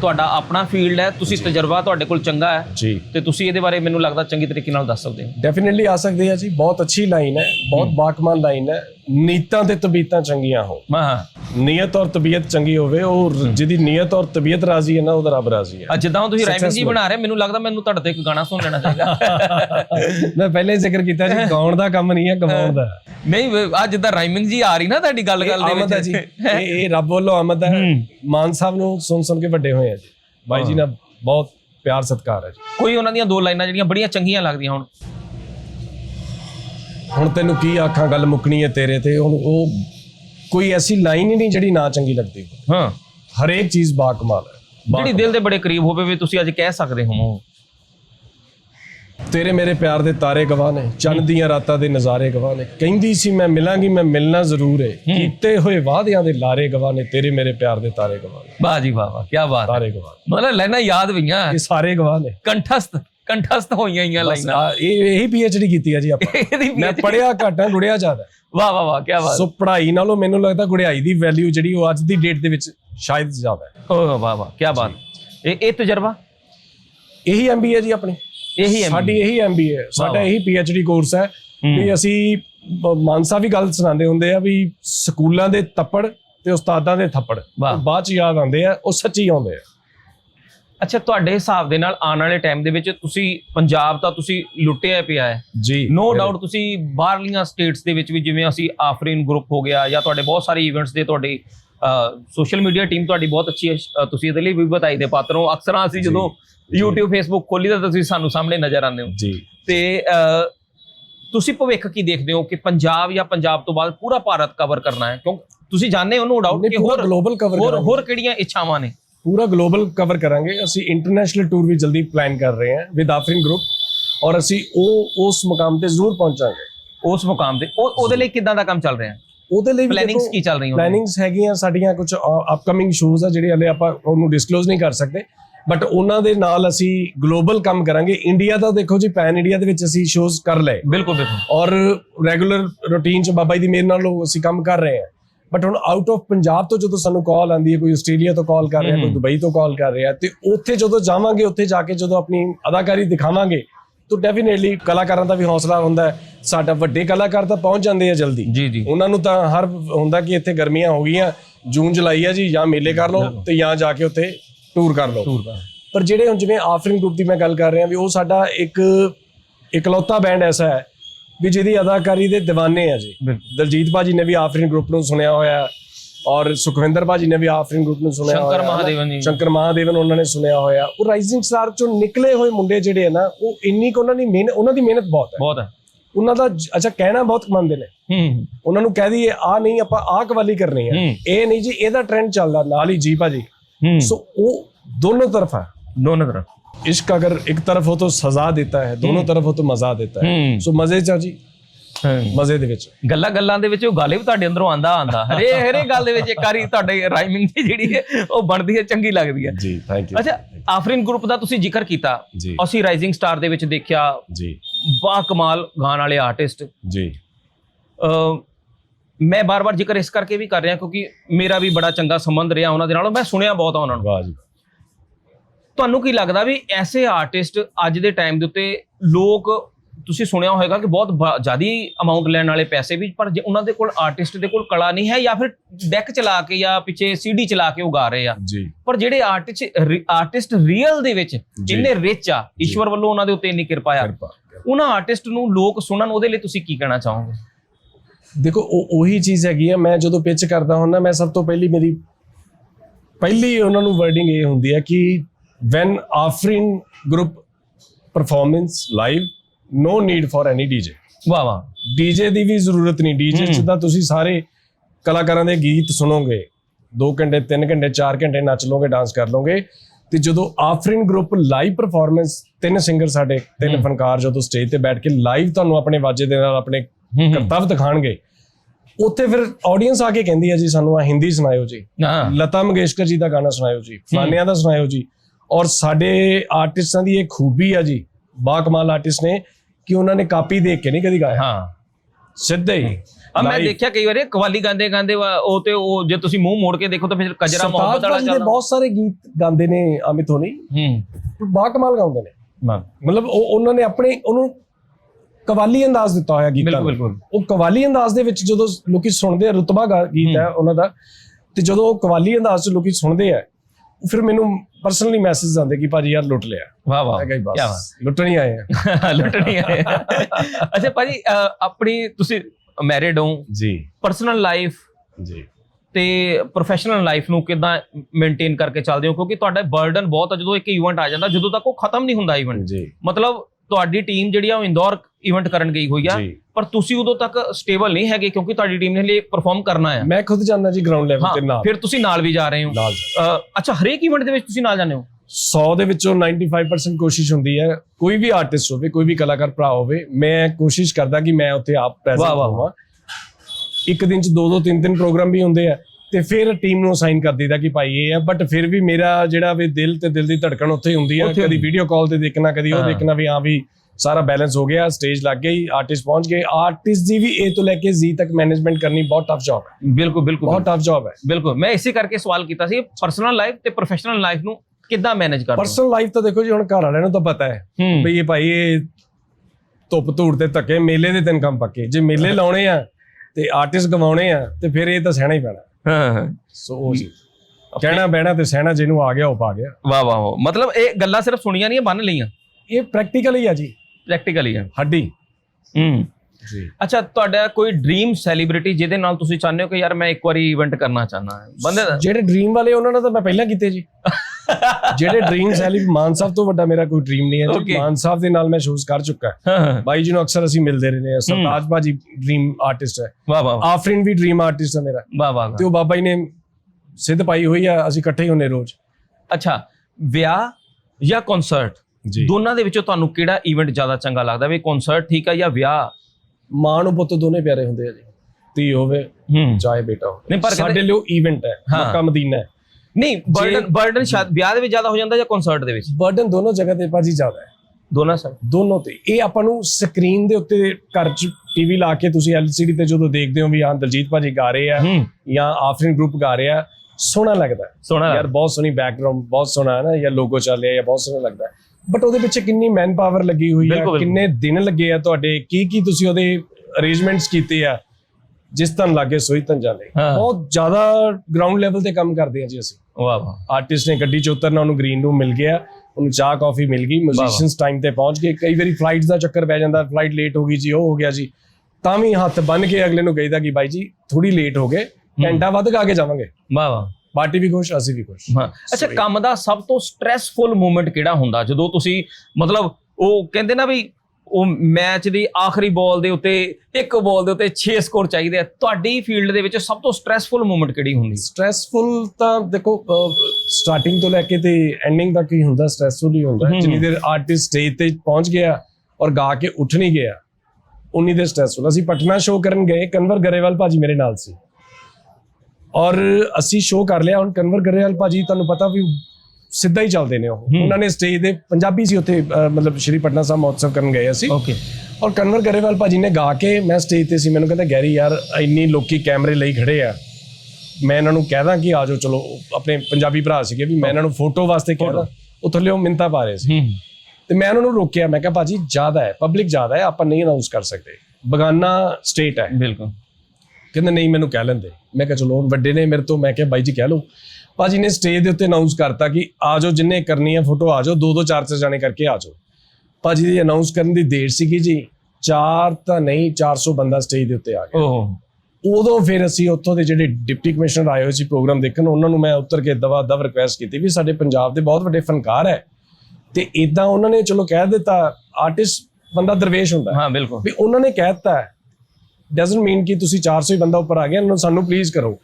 ਤੁਹਾਡਾ ਆਪਣਾ ਫੀਲਡ ਹੈ ਤੁਸੀਂ ਤਜਰਬਾ ਤੁਹਾਡੇ ਕੋਲ ਚੰਗਾ ਹੈ। ਜੀ। ਤੇ ਤੁਸੀਂ ਇਹਦੇ ਬਾਰੇ ਮੈਨੂੰ ਲੱਗਦਾ ਚੰਗੀ ਤਰੀਕੇ ਨਾਲ ਦੱਸ ਸਕਦੇ ਹੋ। ਡੈਫੀਨਿਟਲੀ ਆ ਸਕਦੇ ਆ ਜੀ। ਬਹੁਤ ਅੱਛੀ ਲਾਈਨ ਹੈ ਬਹੁਤ ਬਾਕਮਾਨ ਲਾਈਨ ਹੈ। ਨੀਤਾਂ ਤੇ ਤਬੀਅਤਾਂ ਚੰਗੀਆਂ ਹੋ ਹਾਂ। ਨੀਅਤ ਔਰ ਤਬੀਅਤ ਚੰਗੀ ਹੋਵੇ ਉਹ ਜਿਹਦੀ ਨੀਅਤ ਔਰ ਤਬੀਅਤ ਰਾਜ਼ੀ ਹੈ ਨਾ ਉਹਦਾ ਰੱਬ ਰਾਜ਼ੀ ਹੈ। ਅੱਜ ਜਿੱਦਾਂ ਹੁਣ ਤੁਸੀਂ ਰਾਈਮਿੰਗ ਜੀ. ਬਣਾ ਰਹੇ ਮੈਨੂੰ ਲੱਗਦਾ ਮੈਨੂੰ ਤੁਹਾਡੇ ਤੋਂ ਇੱਕ ਗਾਣਾ ਸੁਣ ਲੈਣਾ ਚਾਹੀਦਾ। ਮੈਂ ਪਹਿਲੇ ਹੀ ਜ਼ਿਕਰ ਕੀਤਾ ਜੀ ਗਾਉਣ ਦਾ ਕੰਮ ਨਹੀਂ ਹੈ ਕਮਾਉਣ ਦਾ। ਨਹੀਂ ਆ ਜਿੱਦਾਂ ਰਾਈਮਿੰਗ ਜੀ ਆ ਰਹੀ ਨਾ ਤੁਹਾਡੀ ਗੱਲ ਗੱਲ ਦੇ ਆਮਦ ਹੈ ਵਿੱਚ। ਜੀ। ਇਹ ਇਹ ਰੱਬ ਵੱਲੋਂ ਆਮਦ ਹੈ। ਮਾਨ ਸਾਹਿਬ ਨੂੰ ਸੁਣ ਸੁਣ ਕੇ ਵੱਡੇ ਹੋਏ ਆ ਜੀ। ਬਾਈ ਜੀ ਨਾਲ ਬਹੁਤ ਪਿਆਰ ਸਤਿਕਾਰ ਹੈ ਜੀ। ਕੋਈ ਉਹਨਾਂ ਦੀਆਂ ਦੋ ਲਾਈਨਾਂ ਜਿਹੜੀਆਂ ਬੜੀਆਂ ਚੰਗੀਆਂ ਲੱਗਦੀਆਂ ਹੁਣ। ਹੁਣ ਤੈਨੂੰ ਕੀ ਆਖਾਂ ਗੱਲ ਮੁੱਕਣੀ ਹੈ ਤੇਰੇ ਤੇ। ਹੁਣ ਉਹ ਕੋਈ ਐਸੀ ਲਾਈਨ ਹੀ ਨਹੀਂ ਜਿਹੜੀ ਨਾ ਚੰਗੀ ਲੱਗਦੀ ਹਾਂ। ਹਰੇਕ ਚੀਜ਼ ਬਾਕਮਾਲ ਹੈ। ਜਿਹੜੀ ਦਿਲ ਦੇ ਬੜੇ ਕਰੀਬ ਹੋਵੇ ਵੀ ਤੁਸੀਂ ਅੱਜ ਕਹਿ ਸਕਦੇ ਹੋ। ਤੇਰੇ ਮੇਰੇ ਪਿਆਰ ਦੇ ਤਾਰੇ ਗਵਾਹ ਨੇ ਚੰਨ ਦੀਆਂ ਰਾਤਾਂ ਦੇ ਨਜ਼ਾਰੇ ਗਵਾਹ ਨੇ। ਕਹਿੰਦੀ ਸੀ ਮੈਂ ਮਿਲਾਂਗੀ ਮੈਂ ਮਿਲਣਾ ਜ਼ਰੂਰ ਏ। ਕੀਤੇ ਹੋਏ ਵਾਅਦਿਆਂ ਦੇ ਲਾਰੇ ਗਵਾਹ ਨੇ ਤੇਰੇ ਮੇਰੇ ਪਿਆਰ ਦੇ ਤਾਰੇ ਗਵਾਹ ਨੇ। ਵਾਹ ਜੀ ਵਾਹ ਵਾਹ ਕੀ ਬਾਤ ਹੈ। ਤਾਰੇ ਗਵਾਹ। ਮਤਲਬ ਲੈਣਾ ਯਾਦ ਪਈਆਂ ਇਹ ਸਾਰੇ ਗਵਾਹ ਨੇ। ਕੰਠਸਥ। ਕੰਠਸਥ ਹੋਈਆਂ ਹੀ ਬਸ ਲਾਈਨਾਂ। ਆ, ਇਹ ਇਹੀ ਪੀਐਚਡੀ ਕੀਤੀ ਹੈ ਜੀ ਆਪਾਂ। ਇਹਦੀ ਮੈਂ PhD ਪੜਿਆ ਘੱਟ ਆ ਗੁੜਿਆ ਜ਼ਿਆਦਾ। ਵਾਹ ਵਾਹ ਵਾਹ ਕੀ ਬਾਤ। ਸੋ ਪੜ੍ਹਾਈ ਨਾਲੋਂ ਮੈਨੂੰ ਲੱਗਦਾ ਗੁੜਿਆਈ ਦੀ ਵੈਲਿਊ ਜਿਹੜੀ ਉਹ ਅੱਜ ਦੀ ਡੇਟ ਦੇ ਵਿੱਚ ਸ਼ਾਇਦ ਜ਼ਿਆਦਾ ਹੈ। ਓ ਵਾਹ ਵਾਹ ਕੀ ਬਾਤ। ਇਹ ਇਹ ਤਜਰਬਾ? ਇਹੀ ਐਮਬੀਏ ਜੀ ਆਪਣੀ। ਇਹੀ ਹੈ ਸਾਡੀ ਇਹੀ ਐਮਬੀਏ ਸਾਡਾ ਵਾਹ। ਇਹੀ ਪੀਐਚਡੀ ਕੋਰਸ ਹੈ। ਵੀ ਅਸੀਂ ਬ- ਮਾਨਸਾ ਵੀ ਗੱਲ ਸੁਣਾਉਂਦੇ ਹੁੰਦੇ ਆ ਵੀ ਸਕੂਲਾਂ ਦੇ ਤੱਪੜ ਤੇ ਉਸਤਾਦਾਂ ਦੇ ਥੱਪੜ। ਵਾਹ। ਉਹ ਬਾਅਦ ਚ ਯਾਦ ਆਉਂਦੇ ਆ ਉਹ ਸੱਚੀ ਆਉਂਦੇ ਆ। ਅੱਛਾ ਤੁਹਾਡੇ ਹਿਸਾਬ ਦੇ ਨਾਲ ਆਉਣ ਵਾਲੇ ਟਾਈਮ ਦੇ ਵਿੱਚ ਤੁਸੀਂ ਪੰਜਾਬ ਤਾਂ ਤੁਸੀਂ ਲੁੱਟਿਆ ਪਿਆ ਹੈ। ਜੀ ਨੋ ਡਾਊਟ ਤੁਸੀਂ ਬਾਹਰਲੀਆਂ ਸਟੇਟਸ ਦੇ ਵਿੱਚ ਵੀ ਜਿਵੇਂ ਅਸੀਂ ਆਫਰੀਨ ਗਰੁੱਪ ਹੋ ਗਿਆ ਜਾਂ ਤੁਹਾਡੇ ਬਹੁਤ ਸਾਰੇ ਇਵੈਂਟਸ ਦੇ ਤੁਹਾਡੀ ਸੋਸ਼ਲ ਮੀਡੀਆ ਟੀਮ ਤੁਹਾਡੀ ਬਹੁਤ ਅੱਛੀ ਹੈ। ਤੁਸੀਂ ਇਹਦੇ ਲਈ ਵੀ ਵਧਾਈ ਦੇ ਪਾਤਰ ਹੋ। ਅਕਸਰ ਅਸੀਂ ਜਦੋਂ YouTube Facebook ਖੋਲੀ ਤਾਂ ਤੁਸੀਂ ਸਾਨੂੰ ਸਾਹਮਣੇ ਨਜ਼ਰ ਆਉਂਦੇ ਹੋ। ਜੀ। ਤੇ ਤੁਸੀਂ ਭਵਿੱਖ ਕੀ ਦੇਖਦੇ ਹੋ ਕਿ ਪੰਜਾਬ ਜਾਂ ਪੰਜਾਬ ਤੋਂ ਬਾਅਦ ਪੂਰਾ ਭਾਰਤ ਕਵਰ ਕਰਨਾ ਹੈ? ਕਿਉਂਕਿ ਤੁਸੀਂ ਜਾਣਦੇ ਹੋ ਨੋ ਡਾਊਟ ਕਿ ਹੋਰ ਗਲੋਬਲ ਕਵਰ ਹੋਰ ਹੋਰ ਕਿਹੜੀਆਂ ਇੱਛਾਵਾਂ ਨੇ? ਪੂਰਾ ਗਲੋਬਲ ਕਵਰ ਕਰਾਂਗੇ। ਅਸੀਂ ਇੰਟਰਨੈਸ਼ਨਲ ਟੂਰ ਵੀ ਜਲਦੀ ਪਲਾਨ ਕਰ ਰਹੇ ਹਾਂ ਵਿਦ ਆਫਰਿਨ ਗਰੁੱਪ ਔਰ ਅਸੀਂ ਉਹ ਉਸ ਮੁਕਾਮ ਤੇ ਜ਼ਰੂਰ ਪਹੁੰਚਾਂਗੇ। ਉਸ ਮੁਕਾਮ ਤੇ। ਉਹ ਉਹਦੇ ਲਈ ਕਿਦਾਂ ਦਾ ਕੰਮ ਚੱਲ ਰਿਹਾ? ਉਹਦੇ ਲਈ ਪਲੈਨਿੰਗਸ ਕੀ ਚੱਲ ਰਹੀਆਂ? ਪਲੈਨਿੰਗਸ ਹੈਗੀਆਂ ਸਾਡੀਆਂ ਕੁਝ ਅਪਕਮਿੰਗ ਸ਼ੋਜ਼ ਆ ਜਿਹੜੇ ਹਲੇ ਆਪਾਂ ਉਹਨੂੰ ਡਿਸਕਲੋਜ਼ ਨਹੀਂ ਕਰ ਸਕਦੇ। ਬਟ ਉਹਨਾਂ ਦੇ ਨਾਲ ਅਸੀਂ ਗਲੋਬਲ ਕੰਮ ਕਰਾਂਗੇ। ਇੰਡੀਆ ਦਾ ਦੇਖੋ ਜੀ ਪੈਨ ਇੰਡੀਆ ਦੇ ਵਿੱਚ ਅਸੀਂ ਸ਼ੋਜ਼ ਕਰ ਲਏ। ਬਿਲਕੁਲ ਬਿਲਕੁਲ। ਔਰ ਰੈਗੂਲਰ ਰੂਟੀਨ ਚ ਬਾਬਾ ਜੀ ਦੀ ਮੇਰੇ ਨਾਲ ਉਹ ਅਸੀਂ ਕੰਮ ਕਰ ਰਹੇ ਹਾਂ। ਬਟ ਹੁਣ ਆਊਟ ਆਫ ਪੰਜਾਬ ਤੋਂ ਜਦੋਂ ਸਾਨੂੰ ਕਾਲ ਆਂਦੀ ਹੈ ਕੋਈ ਆਸਟ੍ਰੇਲੀਆ ਤੋਂ ਕਾਲ ਕਰ ਰਿਹਾ ਕੋਈ ਦੁਬਈ ਤੋਂ ਕਾਲ ਕਰ ਰਿਹਾ ਤੇ ਉੱਥੇ ਜਦੋਂ ਜਾਵਾਂਗੇ ਉੱਥੇ ਜਾ ਕੇ ਜਦੋਂ ਆਪਣੀ ਅਦਾਕਾਰੀ ਦਿਖਾਵਾਂਗੇ ਤਾਂ ਡੈਫੀਨੇਟਲੀ ਕਲਾਕਾਰਾਂ ਦਾ ਵੀ ਹੌਸਲਾ ਹੁੰਦਾ ਹੈ। ਸਾਡਾ ਵੱਡੇ ਕਲਾਕਾਰ ਤਾਂ ਪਹੁੰਚ ਜਾਂਦੇ ਆ ਜਲਦੀ। ਜੀ ਜੀ। ਉਹਨਾਂ ਨੂੰ ਤਾਂ ਹਰ ਹੁੰਦਾ ਕਿ ਇੱਥੇ ਗਰਮੀਆਂ ਹੋ ਗਈਆਂ ਜੂਨ ਜੁਲਾਈ ਆ ਜੀ ਜਾਂ ਮੇਲੇ ਕਰ ਲਓ ਤੇ ਜਾਂ ਜਾ ਕੇ ਉੱਥੇ ਟੂਰ ਕਰ ਲਓ। ਪਰ ਜਿਹੜੇ ਹੁਣ ਜਿਵੇਂ ਆਫਰਿੰਗ ਗਰੁੱਪ ਦੀ ਮੈਂ ਗੱਲ ਕਰ ਰਿਹਾ ਵੀ ਉਹ ਸਾਡਾ ਇੱਕ ਇਕਲੌਤਾ ਬੈਂਡ ਐਸਾ ਹੈ ਵੀ ਜਿਹਦੀ ਅਦਾਕਾਰੀ ਦੇ دیਵਾਨੇ ਆ ਜੀ। ਦਲਜੀਤ ਬਾਜੀ ਨੇ ਵੀ ਆਫਰੀਨ ਗਰੁੱਪ ਨੂੰ ਸੁਣਿਆ ਹੋਇਆ ਔਰ ਸੁਖਵਿੰਦਰ ਬਾਜੀ ਨੇ ਵੀ ਆਫਰੀਨ ਗਰੁੱਪ ਨੂੰ ਸੁਣਿਆ ਹੋਇਆ ਸ਼ੰਕਰ ਮਹਾਦੇਵਨ ਜੀ। ਸ਼ੰਕਰ ਮਹਾਦੇਵਨ ਉਹਨਾਂ ਨੇ ਸੁਣਿਆ ਹੋਇਆ ਉਹ ਰਾਈਜ਼ਿੰਗ ਸਟਾਰ ਚੋਂ ਨਿਕਲੇ ਹੋਏ ਮੁੰਡੇ ਜਿਹੜੇ ਆ ਨਾ ਉਹ ਇੰਨੀ ਕੋ ਉਹਨਾਂ ਦੀ ਮਿਹਨਤ ਉਹਨਾਂ ਦੀ ਮਿਹਨਤ ਬਹੁਤ ਹੈ। ਬਹੁਤ ਹੈ। ਉਹਨਾਂ ਦਾ ਅੱਛਾ ਕਹਿਣਾ ਬਹੁਤ ਮੰਨਦੇ ਨੇ। ਹੂੰ ਉਹਨਾਂ ਨੂੰ ਕਹਿ ਦਈਏ ਆ ਨਹੀਂ ਆਪਾਂ ਆ ਕਵਾਲੀ ਕਰਨੀ ਹੈ। ਇਹ ਨਹੀਂ ਜੀ ਇਹਦਾ ਟ੍ਰੈਂਡ ਚੱਲਦਾ ਨਾਲ ਹੀ ਜੀ ਭਾਜੀ। ਸੋ ਉਹ ਦੋਨੋਂ ਤਰਫਾ। ਦੋਨੋਂ ਤਰਫ। इश्क अगर एक तरफ हो तो सजा देता है दोनों तरफ हो तो मजा देता है ਹੂੰ ਸੋ ਮਜ਼ੇ ਚ ਆ ਜੀ ਮਜ਼ੇ ਦੇ ਵਿੱਚ ਗੱਲਾਂ ਗੱਲਾਂ ਦੇ ਵਿੱਚ ਉਹ ਗਾਲੇ ਵੀ ਤੁਹਾਡੇ ਅੰਦਰੋਂ ਆਂਦਾ ਆਂਦਾ ਹਰੇ ਹਰੇ ਗੱਲ ਦੇ ਵਿੱਚ ਇੱਕ ਵਾਰੀ ਤੁਹਾਡੇ ਰਾਈਮਿੰਗ ਦੀ ਜਿਹੜੀ ਹੈ ਉਹ ਬਣਦੀ ਹੈ ਚੰਗੀ ਲੱਗਦੀ ਹੈ ਜੀ ਥੈਂਕ ਯੂ ਅੱਛਾ ਆਫਰੀਨ ਗਰੁੱਪ ਦਾ ਤੁਸੀਂ ਜ਼ਿਕਰ ਕੀਤਾ ਜੀ ਅਸੀਂ ਰਾਈਜ਼ਿੰਗ ਸਟਾਰ ਦੇ ਵਿੱਚ ਦੇਖਿਆ ਜੀ ਬਾ ਕਮਾਲ ਗਾਣ ਵਾਲੇ ਆਰਟਿਸਟ ਜੀ ਮੈਂ ਬਾਰ-ਬਾਰ ਜ਼ਿਕਰ ਇਸ ਕਰਕੇ ਵੀ ਕਰ ਰਿਹਾ ਕਿਉਂਕਿ ਮੇਰਾ ਵੀ ਬੜਾ ਚੰਗਾ ਸੰਬੰਧ ਰਿਹਾ ਉਹਨਾਂ ਦੇ ਨਾਲ ਮੈਂ ਸੁਣਿਆ ਬਹੁਤ ਆ ਉਹਨਾਂ ਨੂੰ ਵਾਹ ਜੀ ਤੁਹਾਨੂੰ ਕੀ ਲੱਗਦਾ ਵੀ ਐਸੇ ਆਰਟਿਸਟ ਅੱਜ ਦੇ ਟਾਈਮ ਦੇ ਉੱਤੇ ਲੋਕ ਤੁਸੀਂ ਸੁਣਿਆ ਹੋਵੇਗਾ ਕਿ ਬਹੁਤ ਜਿਆਦੀ ਅਮਾਉਂਟ ਲੈਣ ਵਾਲੇ ਪੈਸੇ ਵੀ ਪਰ ਜੇ ਉਹਨਾਂ ਦੇ ਕੋਲ ਆਰਟਿਸਟ ਦੇ ਕੋਲ ਕਲਾ ਨਹੀਂ ਹੈ ਜਾਂ ਫਿਰ ਡੈਕ ਚਲਾ ਕੇ ਜਾਂ ਪਿੱਛੇ ਸੀਡੀ ਚਲਾ ਕੇ ਉਹ ਗਾ ਰਹੇ ਆ। ਪਰ ਜਿਹੜੇ ਆਰਟਿਸਟ ਆਰਟਿਸਟ ਰੀਅਲ ਦੇ ਵਿੱਚ ਇੰਨੇ ਰਿਚ ਆ ਈਸ਼ਵਰ ਵੱਲੋਂ ਉਹਨਾਂ ਦੇ ਉੱਤੇ ਇੰਨੀ ਕਿਰਪਾ ਆ। ਉਹਨਾਂ ਆਰਟਿਸਟ ਨੂੰ ਲੋਕ ਸੁਣਨ ਉਹਦੇ ਲਈ ਤੁਸੀਂ ਕੀ ਕਹਿਣਾ ਚਾਹੋਗੇ? ਦੇਖੋ ਉਹ ਉਹੀ ਚੀਜ਼ ਹੈਗੀ ਆ ਮੈਂ ਜਦੋਂ ਪਿਚ ਕਰਦਾ ਹੁੰਦਾ ਮੈਂ ਸਭ ਤੋਂ ਪਹਿਲੀ ਮੇਰੀ ਪਹਿਲੀ ਉਹਨਾਂ ਨੂੰ ਵਰਡਿੰਗ ਇਹ ਹੁੰਦੀ ਹੈ ਕਿ when offering group performance live no need for any DJ ਵਾਹ ਵਾਹ। DJ ਦੀ ਵੀ ਜ਼ਰੂਰਤ ਨਹੀਂ। DJ ਚ ਤਾਂ ਤੁਸੀਂ ਸਾਰੇ ਕਲਾਕਾਰਾਂ ਦੇ ਗੀਤ ਸੁਣੋਗੇ। 2 ਘੰਟੇ 3 ਘੰਟੇ 4 ਘੰਟੇ ਨੱਚ ਲੋਗੇ ਡਾਂਸ ਕਰ ਲੋਗੇ। ਤੇ ਜਦੋਂ ਆਫਰਿਨ ਗਰੁੱਪ ਲਾਈਵ ਪਰਫਾਰਮੈਂਸ ਤਿੰਨ ਸਿੰਗਰ ਸਾਡੇ ਤਿੰਨ ਫਨਕਾਰ ਜਦੋਂ ਸਟੇਜ ਤੇ ਬੈਠ ਕੇ ਲਾਈਵ ਤੁਹਾਨੂੰ ਆਪਣੇ ਵਾਜੇ ਦੇ ਨਾਲ ਆਪਣੇ ਕਰਤੱਵ ਦਿਖਾਣਗੇ। ਉੱਥੇ ਫਿਰ ਆਡੀਅੰਸ ਆ ਕੇ ਕਹਿੰਦੀ ਹੈ ਜੀ ਸਾਨੂੰ ਆ ਹਿੰਦੀ ਸੁਣਾਇਓ ਜੀ। ਲਤਾ ਮੰਗੇਸ਼ਕਰ ਜੀ ਦਾ ਗਾਣਾ ਸੁਣਾਇਓ ਜੀ। ਫਲਾਨਿਆਂ ਦਾ ਸੁਣਾਇਓ ਜੀ। ਔਰ ਸਾਡੇ ਆਰਟਿਸਟਾਂ ਦੀ ਇਹ ਖੂਬੀ ਆ ਜੀ ਬਾ ਕਮਾਲ ਆਰਟਿਸਟ ਨੇ ਕਿ ਉਹਨਾਂ ਨੇ ਕਾਪੀ ਦੇਖ ਕੇ ਨਹੀਂ ਕਦੀ ਗਾਇਆ। ਹਾਂ। ਸਿੱਧੇ ਹੀ। ਆ ਮੈਂ। ਦੇਖਿਆ ਕਈ ਵਾਰੀ ਕਵਾਲੀ ਗਾਉਂਦੇ ਗਾਉਂਦੇ ਉਹ ਤੇ ਉਹ ਜੇ ਤੁਸੀਂ ਮੂੰਹ ਮੋੜ ਕੇ ਦੇਖੋ ਤਾਂ ਫਿਰ ਕਜਰਾ ਮੁਹੱਬਤ ਵਾਲਾ ਚੱਲਦਾ ਬਹੁਤ ਸਾਰੇ ਗੀਤ ਗਾਉਂਦੇ ਨੇ ਅਮਿਤ ਹੋਣੀ। ਹੂੰ। ਬਾ ਕਮਾਲ ਗਾਉਂਦੇ ਨੇ। ਮਤਲਬ ਉਹ ਉਹਨਾਂ ਨੇ ਆਪਣੇ ਉਹਨੂੰ ਕਵਾਲੀ ਅੰਦਾਜ਼ ਦਿੱਤਾ ਹੋਇਆ ਗੀਤਾਂ ਬਿਲਕੁਲ ਬਿਲਕੁਲ। ਉਹ ਕਵਾਲੀ ਅੰਦਾਜ਼ ਦੇ ਵਿੱਚ ਜਦੋਂ ਲੋਕੀ ਸੁਣਦੇ ਆ ਰੁਤਬਾ ਗੀਤ ਹੈ। ਉਹਨਾਂ ਦਾ ਤੇ ਜਦੋਂ ਉਹ ਕਵਾਲੀ ਅੰਦਾਜ਼ ਚ ਲੋਕੀ ਸੁਣਦੇ ਆ ਫਿਰ ਮੈਨੂੰ ਪਰਸਨਲੀ ਮੈਸੇਜ ਆਉਂਦੇ ਕਿ ਭਾਜੀ ਯਾਰ ਲੁੱਟ ਲਿਆ। ਵਾਹ ਵਾਹ। ਕੀ ਬਸ ਲੁੱਟਣ ਹੀ ਆਏ ਆ। ਬਾਤ ਲੁੱਟਣੀ ਹੈ ਅੱਛਾ ਭਾਜੀ ਆਪਣੀ ਤੁਸੀਂ ਮੈਰਿਡ ਹੋ। ਜੀ। ਪਰਸਨਲ ਲਾਈਫ ਜੀ। ਤੇ ਪ੍ਰੋਫੈਸ਼ਨਲ ਲਾਈਫ ਨੂੰ ਕਿਦਾਂ ਮੇਨਟੇਨ ਕਰਕੇ ਚੱਲਦੇ ਹੋ? ਕਿਉਂਕਿ ਤੁਹਾਡਾ ਬਰਡਨ ਬਹੁਤ ਆ ਜਦੋਂ ਇੱਕ ਇਵੈਂਟ ਆ ਜਾਂਦਾ ਜਦੋਂ ਤੱਕ ਉਹ ਖਤਮ ਨਹੀਂ ਹੁੰਦਾ ਇਵੈਂਟ ਜੀ। ਮਤਲਬ ਤੁਹਾਡੀ ਟੀਮ ਜਿਹੜੀ ਆ ਉਹ ਇੰਦੌਰ ਇਵੈਂਟ ਕਰਨ ਗਈ ਹੋਈ ਆ। ਜੀ। ਪਰ ਤੁਸੀਂ ਉਦੋਂ ਤੱਕ ਸਟੇਬਲ ਨਹੀਂ ਹੈਗੇ ਕਿਉਂਕਿ ਤੁਹਾਡੀ ਟੀਮ ਨੇ ਲਈ ਪਰਫਾਰਮ ਕਰਨਾ ਆ। ਮੈਂ ਖੁਦ ਜਾਂਦਾ ਜੀ ਗਰਾਊਂਡ ਲੈਵਲ ਤੇ ਹਾਂ ਨਾਲ। ਫਿਰ ਤੁਸੀਂ ਨਾਲ ਵੀ ਜਾ ਰਹੇ ਹੋ। ਨਾਲ ਅਹ, ਅੱਛਾ ਹਰੇਕ ਇਵੈਂਟ ਦੇ ਵਿੱਚ ਤੁਸੀਂ ਨਾਲ ਜਾਂਦੇ ਹੋ? 100 ਦੇ ਵਿੱਚੋਂ 95% ਕੋਸ਼ਿਸ਼ ਹੁੰਦੀ ਹੈ ਕੋਈ ਵੀ ਆਰਟਿਸਟ ਹੋਵੇ ਕੋਈ ਵੀ ਕਲਾਕਾਰ ਭਰਾ ਹੋਵੇ ਮੈਂ ਕੋਸ਼ਿਸ਼ ਕਰਦਾ ਕਿ ਮੈਂ ਉੱਥੇ ਆਪ ਪ੍ਰੈਜ਼ੈਂਟ ਵਾਹ, ਵਾਹ, ਹੋਵਾਂ। ਇੱਕ ਦਿਨ ਚ ਦੋ ਦੋ ਤਿੰਨ ਤਿੰਨ ਪ੍ਰੋਗਰਾਮ ਵੀ ਹੁੰਦੇ ਆ ਤੇ ਫਿਰ ਟੀਮ ਨੂੰ ਅਸਾਈਨ ਕਰ ਦਈਦਾ ਕਿ ਭਾਈ ਇਹ ਆ ਬਟ ਫਿਰ ਵੀ ਮੇਰਾ ਜਿਹੜਾ ਵੀ ਦਿਲ ਤੇ ਦਿਲ ਦੀ ਧੜਕਣ ਉੱਥੇ ਹੀ ਹੁੰਦੀ ਆ। ਉੱਥੇ ਕਦੀ। ਵੀਡੀਓ ਕਾਲ ਤੇ ਦੇਖਣਾ ਕਦੀ ਉਹ ਹਾਂ। ਦੇਖਣਾ ਵੀ ਹਾਂ ਵੀ ਸਾਰਾ ਬੈਲੈਂਸ ਹੋ ਗਿਆ ਸਟੇਜ ਲੱਗ ਗਈ ਆਰਟਿਸਟ ਪਹੁੰਚ ਗਏ। ਆਰਟਿਸਟ ਦੀ ਵੀ A ਤੋਂ ਲੈ ਕੇ Z ਤੱਕ ਮੈਨੇਜਮੈਂਟ ਕਰਨੀ ਬਹੁਤ ਟਫ ਜੌਬ ਹੈ। ਬਿਲਕੁਲ ਬਿਲਕੁਲ ਬਹੁਤ ਟਫ ਜੌਬ ਹੈ। ਬਿਲਕੁਲ। ਮੈਂ ਇਸੇ ਕਰਕੇ ਸਵਾਲ ਕੀਤਾ ਸੀ ਪਰਸਨਲ ਲਾਈਫ ਤੇ ਪ੍ਰੋਫੈਸ਼ਨਲ ਲਾਈਫ ਨੂੰ ਕਿੱਦਾਂ ਮੈਨੇਜ ਕਰਦੇ ਪਰਸਨਲ ਲਾਈਫ ਤਾਂ ਦੇਖੋ ਜੀ ਹੁਣ ਘਰ ਵਾਲਿਆਂ ਨੂੰ ਤਾਂ ਪਤਾ ਹੈ ਬਈ ਇਹ ਭਾਈ ਇਹ ਧੁੱਪ ਧੂੜ ਤੇ ਧੱਕੇ ਮੇਲੇ ਦੇ ਤਿੰਨ ਕੰਮ ਪੱਕੇ। ਜੇ ਮੇਲੇ ਲਾਉਣੇ ਆ ਤੇ ਆਰਟਿਸਟ ਗਵਾਉਣੇ ਆ ਤੇ ਫਿਰ ਇਹ ਤਾਂ ਸਹਿਣਾ ਹੀ ਪੈਣਾ। ਹਾਂ ਹਾਂ। ਸੋ ਕਹਿਣਾ ਬਹਿਣਾ ਤੇ ਸਹਿਣਾ ਜਿਹਨੂੰ ਆ ਗਿਆ ਉਹ ਪਾ ਗਿਆ। ਵਾਹ ਵਾਹ ਮਤਲਬ ਇਹ ਗੱਲਾਂ ਸਿਰਫ ਸੁਣੀਆਂ ਨਹੀਂ ਬੰਨ ਲਈਆਂ? ਇਹ ਪ੍ਰੈਕਟੀਕਲ ਹੀ ਆ ਜੀ। ਪ੍ਰੈਕਟੀਕਲੀ ਹੈ ਹੱਡੀ। ਹੂੰ। ਜੀ। ਅੱਛਾ ਤੁਹਾਡਾ ਕੋਈ ਡ੍ਰੀਮ ਸੈਲੀਬ੍ਰਿਟੀ ਜਿਹਦੇ ਨਾਲ ਤੁਸੀਂ ਚਾਹੁੰਦੇ ਹੋ ਕਿ ਯਾਰ ਮੈਂ ਇੱਕ ਵਾਰੀ ਇਵੈਂਟ ਕਰਨਾ ਚਾਹਨਾ ਹੈ? ਬੰਦੇ ਦਾ ਜਿਹੜੇ ਡ੍ਰੀਮ ਵਾਲੇ ਉਹਨਾਂ ਨਾਲ ਤਾਂ ਮੈਂ ਪਹਿਲਾਂ ਕੀਤੇ ਜੀ। ਜਿਹੜੇ ਡ੍ਰੀਮ ਸੈਲੀ ਮਾਨ ਸਾਹਿਬ ਤੋਂ ਵੱਡਾ ਮੇਰਾ ਕੋਈ ਡ੍ਰੀਮ ਨਹੀਂ ਹੈ ਜੀ. ਮਾਨ ਸਾਹਿਬ ਦੇ ਨਾਲ ਮੈਂ ਸ਼ੋਜ਼ ਕਰ ਚੁੱਕਾ ਹਾਂ। ਬਾਈ ਜੀ ਨੂੰ ਅਕਸਰ ਅਸੀਂ ਮਿਲਦੇ ਰਹਿੰਦੇ ਹਾਂ। ਸਰਤਾਜ ਬਾਜੀ ਡ੍ਰੀਮ ਆਰਟਿਸਟ ਹੈ। ਵਾਹ ਵਾਹ ਆਫਰੀਨ ਵੀ ਡ੍ਰੀਮ ਆਰਟਿਸਟ ਹੈ ਮੇਰਾ। ਵਾਹ ਵਾਹ। ਤੇ ਉਹ ਬਾਬਾ ਜੀ ਨੇ ਸਿੱਧ ਪਾਈ ਹੋਈ ਆ। ਅਸੀਂ ਇਕੱਠੇ ਹੀ ਹੁੰਨੇ ਰੋਜ਼। ਅੱਛਾ ਵਿਆਹ ਜਾਂ ਕਨਸਰਟ ਦੋਨਾਂ ਦੇ ਵਿੱਚੋਂ ਤੁਹਾਨੂੰ ਕਿਹੜਾ ਇਵੈਂਟ ਜ਼ਿਆਦਾ ਚੰਗਾ ਲੱਗਦਾ? ਵੀ ਕਨਸਰਟ ਠੀਕ ਹੈ ਜਾਂ ਵਿਆਹ? ਮਾਂ ਨੂੰ ਪੁੱਤ ਦੋਨੇ ਪਿਆਰੇ ਹੁੰਦੇ ਆ ਜੀ। ਧੀ ਹੋਵੇ ਹੂੰ। ਚਾਹੇ ਬੇਟਾ ਹੋਵੇ। ਨਹੀਂ, ਪਰ ਸਾਡੇ ਲਈ ਉਹ ਇਵੈਂਟ ਹੈ। ਮੱਕਾ ਮਦੀਨਾ ਹੈ। ਨਹੀਂ ਬਰਡਨ ਬਰਡਨ ਸ਼ਾਇਦ ਵਿਆਹ ਦੇ ਵਿੱਚ ਜ਼ਿਆਦਾ ਹੋ ਜਾਂਦਾ ਜਾਂ ਕਨਸਰਟ ਦੇ ਵਿੱਚ? ਬਰਡਨ ਦੋਨੋਂ ਜਗ੍ਹਾ ਤੇ ਭਾਜੀ ਜ਼ਿਆਦਾ ਹੈ। ਦੋਨਾਂ ਸਾਈਡ ਦੋਨੋਂ ਤੇ। ਇਹ ਆਪਾਂ ਨੂੰ ਸਕਰੀਨ ਦੇ ਉੱਤੇ ਘਰ 'ਚ ਟੀਵੀ ਲਾ ਕੇ ਤੁਸੀਂ ਐਲਸੀਡੀ ਤੇ ਜਦੋਂ ਦੇਖਦੇ ਹੋ ਵੀ ਹਾਂ ਦਲਜੀਤ ਭਾਜੀ ਗਾ ਰਹੇ ਆ ਜਾਂ ਆਫਰੀਨ ਗਰੁੱਪ ਗਾ ਰਹੇ ਆ ਸੋਹਣਾ ਲੱਗਦਾ। ਸੋਹਣਾ ਯਾਰ ਬਹੁਤ ਸੋਹਣੀ ਬੈਕਗ੍ਰਾਉਂਡ ਬਹੁਤ ਸੋਹਣਾ ਹੈ ਨਾ ਜਾਂ ਲੋਗੋ ਚੱਲ ਰਿਹਾ ਜਾਂ ਬਹੁਤ ਸੋਹਣਾ ਲੱਗਦਾ ਬਟ ਉਹਦੇ ਪਿੱਛੇ ਕਿੰਨੀ ਮੈਨ ਪਾਵਰ ਲੱਗੀ ਹੋਈ ਬਿਲਕੁਲ। ਕਿੰਨੇ ਦਿਨ ਲੱਗੇ ਆ ਤੁਹਾਡੇ? ਕੀ ਕੀ ਤੁਸੀਂ ਉਹਦੇ ਅਰੇਂਜਮੈਂਟਸ ਕੀਤੇ ਆ ਜਿਸ ਤਨ ਲੱਗੇ ਸੋਈ ਤਨ ਹਾਂ। ਬਹੁਤ ਜ਼ਿਆਦਾ ਗਰਾਊਂਡ ਲੈਵਲ ਤੇ ਕੰਮ ਕਰਦੇ ਆ ਜੀ ਅਸੀਂ। ਵਾਹ ਵਾਹ। ਆਰਟਿਸਟ ਨੇ ਗੱਡੀ 'ਚ ਉਤਰਨਾ ਉਹਨੂੰ ਗ੍ਰੀਨ ਰੂਮ ਮਿਲ ਗਿਆ ਉਹਨੂੰ ਚਾਹ ਕਾਫੀ ਮਿਲ ਗਈ ਮਿਊਜ਼ੀਸ਼ੀਅਨਸ ਟਾਈਮ ਤੇ ਪਹੁੰਚ ਗਏ। ਕਈ ਵਾਰੀ ਫਲਾਈਟਸ ਦਾ ਚੱਕਰ ਪੈ ਜਾਂਦਾ ਫਲਾਈਟ ਲੇਟ ਹੋ ਗਈ ਜੀ ਉਹ ਹੋ ਗਿਆ ਜੀ। ਤਾਂ ਵੀ ਹੱਥ ਬੰਨ ਕੇ ਅਗਲੇ ਨੂੰ ਕਹੀਦਾ ਕਿ ਬਾਈ ਜੀ ਥੋੜੀ ਲੇਟ ਹੋ ਗਏ ਘੰਟਾ ਵੱਧ ਗਾ ਕੇ ਜਾਵਾਂਗੇ। ਵਾਹ ਵਾਹ। ਪਾਰਟੀ ਵੀ ਖੁਸ਼ ਅਸੀਂ ਵੀ ਖੁਸ਼। ਹਾਂ। ਅੱਛਾ ਕੰਮ ਦਾ ਸਭ ਤੋਂ ਸਟ੍ਰੈਸਫੁਲ ਮੂਮੈਂਟ ਕਿਹੜਾ ਹੁੰਦਾ? ਜਦੋਂ ਤੁਸੀਂ ਮਤਲਬ ਉਹ ਕਹਿੰਦੇ ਨਾ ਵੀ ਉਹ ਮੈਚ ਦੀ ਆਖਰੀ ਬਾਲ ਦੇ ਉੱਤੇ ਇੱਕ ਬਾਲ ਦੇ ਉੱਤੇ 6 ਸਕੋਰ ਚਾਹੀਦੇ ਆ। ਤੁਹਾਡੀ ਫੀਲਡ ਦੇ ਵਿੱਚ ਸਭ ਤੋਂ ਸਟ੍ਰੈਸਫੁਲ ਮੂਮੈਂਟ ਕਿਹੜੀ ਹੁੰਦੀ? ਸਟ੍ਰੈਸਫੁਲ ਤਾਂ ਦੇਖੋ ਸਟਾਰਟਿੰਗ ਤੋਂ ਲੈ ਕੇ ਤੇ ਐਂਡਿੰਗ ਤੱਕ ਹੀ ਹੁੰਦਾ ਸਟ੍ਰੈਸਫੁਲ ਹੀ ਹੁੰਦਾ। ਜਿੰਨੀ ਦੇਰ ਆਰਟਿਸਟ ਸਟੇਜ ਤੇ ਪਹੁੰਚ ਗਿਆ ਔਰ ਗਾ ਕੇ ਉੱਠ ਨਹੀਂ ਗਿਆ ਉਨੀ ਦੇਰ ਸਟ੍ਰੈਸਫੁਲ ਅਸੀਂ ਪਟਨਾ ਸ਼ੋਅ ਕਰਨ ਗਏ ਕਨਵਰ ਗਰੇਵਾਲ ਭਾਜੀ ਮੇਰੇ ਨਾਲ ਸੀ। ਔਰ ਅਸੀਂ ਸ਼ੋਅ ਕਰ ਲਿਆ ਹੁਣ ਕਨਵਰ ਗਰੇਵਾਲ ਭਾਜੀ ਤੁਹਾਨੂੰ ਪਤਾ ਵੀ ਸਿੱਧਾ ਹੀ ਚੱਲਦੇ ਨੇ ਉਹ। ਉਹਨਾਂ ਨੇ ਸਟੇਜ ਦੇ ਪੰਜਾਬੀ ਸੀ ਉੱਥੇ ਅਹ, ਮਤਲਬ ਸ਼੍ਰੀ ਪਟਨਾ ਸਾਹਿਬ ਮਹੋਤਸਵ ਕਰਨ ਗਏ ਅਸੀਂ। ਓਕੇ ਔਰ ਕਨਵਰ ਗਰੇਵਾਲ ਭਾਜੀ ਨੇ ਗਾ ਕੇ ਮੈਂ ਸਟੇਜ ਤੇ ਸੀ ਮੈਨੂੰ ਕਹਿੰਦਾ ਗੈਰੀ ਯਾਰ ਇੰਨੀ ਲੋਕੀ ਕੈਮਰੇ ਲਈ ਖੜੇ ਆ। ਮੈਂ ਇਹਨਾਂ ਨੂੰ ਕਹਿਦਾ ਕਿ ਆਜੋ ਚਲੋ ਆਪਣੇ ਪੰਜਾਬੀ ਭਰਾ ਸੀਗੇ ਵੀ ਮੈਂ ਇਹਨਾਂ ਨੂੰ ਫੋਟੋ ਵਾਸਤੇ ਕਹਿਦਾ ਉਹ ਥੱਲੇ ਉਹ ਮਿੰਤਾ ਪਾ ਰਹੇ ਸੀ। ਹੂੰ। ਤੇ ਮੈਂ ਉਹਨਾਂ ਨੂੰ ਰੋਕਿਆ ਮੈਂ ਕਿਹਾ ਭਾਜੀ ਜ਼ਿਆਦਾ ਹੈ ਪਬਲਿਕ ਜ਼ਿਆਦਾ ਹੈ ਆਪਾਂ ਨਹੀਂ ਅਨਾਉਂਸ ਕਰ ਸਕਦੇ। ਬਗਾਨਾ ਸਟੇਟ ਹੈ। ਬਿਲਕੁਲ। ਕਹਿੰਦੇ ਨਹੀਂ ਮੈਨੂੰ ਕਹਿ ਲੈਂਦੇ। ਮੈਂ ਕਿਹਾ ਚਲੋ ਵੱਡੇ ਨੇ ਮੇਰੇ ਤੋਂ ਮੈਂ ਕਿਹਾ ਬਾਈ ਜੀ ਕਹਿ ਲਓ। ਭਾਜੀ ਨੇ ਸਟੇਜ ਦੇ ਉੱਤੇ ਅਨਾਉਂਸ ਕਰਤਾ ਕਿ ਆਜੋ ਜਿੰਨੇ ਕਰਨੀ ਹੈ ਫੋਟੋ ਆਜੋ ਦੋ ਦੋ ਚਾਰ ਚਾਰ ਜਾਣੇ ਕਰਕੇ ਆਜੋ ਭਾਜੀ ਦੀ ਅਨਾਉਂਸ ਕਰਨ ਦੀ ਦੇਰ ਸੀਗੀ ਜੀ ਚਾਰ ਤਾਂ ਨਹੀਂ 400 ਬੰਦਾ ਸਟੇਜ ਦੇ ਉੱਤੇ ਆ ਗਿਆ। ਓਹ। ਉਦੋਂ ਫਿਰ ਅਸੀਂ ਉੱਥੋਂ ਦੇ ਜਿਹੜੇ ਡਿਪਟੀ ਕਮਿਸ਼ਨਰ ਆਏ ਹੋਏ ਸੀ ਪ੍ਰੋਗਰਾਮ ਦੇਖਣ ਉਹਨਾਂ ਨੂੰ ਮੈਂ ਉੱਤਰ ਕੇ ਦਵਾ ਦਵ ਰਿਕੁਐਸਟ ਕੀਤੀ ਵੀ ਸਾਡੇ ਪੰਜਾਬ ਦੇ ਬਹੁਤ ਵੱਡੇ ਫਨਕਾਰ ਹੈ। ਤੇ ਇਦਾਂ ਉਹਨਾਂ ਨੇ ਚਲੋ ਕਹਿ ਦਿੱਤਾ ਆਰਟਿਸਟ ਬੰਦਾ ਦਰਵੇਸ਼ ਹੁੰਦਾ। ਹਾਂ। ਬਿਲਕੁਲ। ਵੀ ਉਹਨਾਂ ਨੇ ਕਹਿ ਦਿੱਤਾ ਡਸਨਟ ਮੀਨ ਕਿ ਤੁਸੀਂ 400 ਹੀ ਬੰਦਾ ਉੱਪਰ ਆ ਗਿਆ ਇਹਨਾਂ ਸਾਨੂੰ ਪਲੀਜ਼ ਕਰੋ।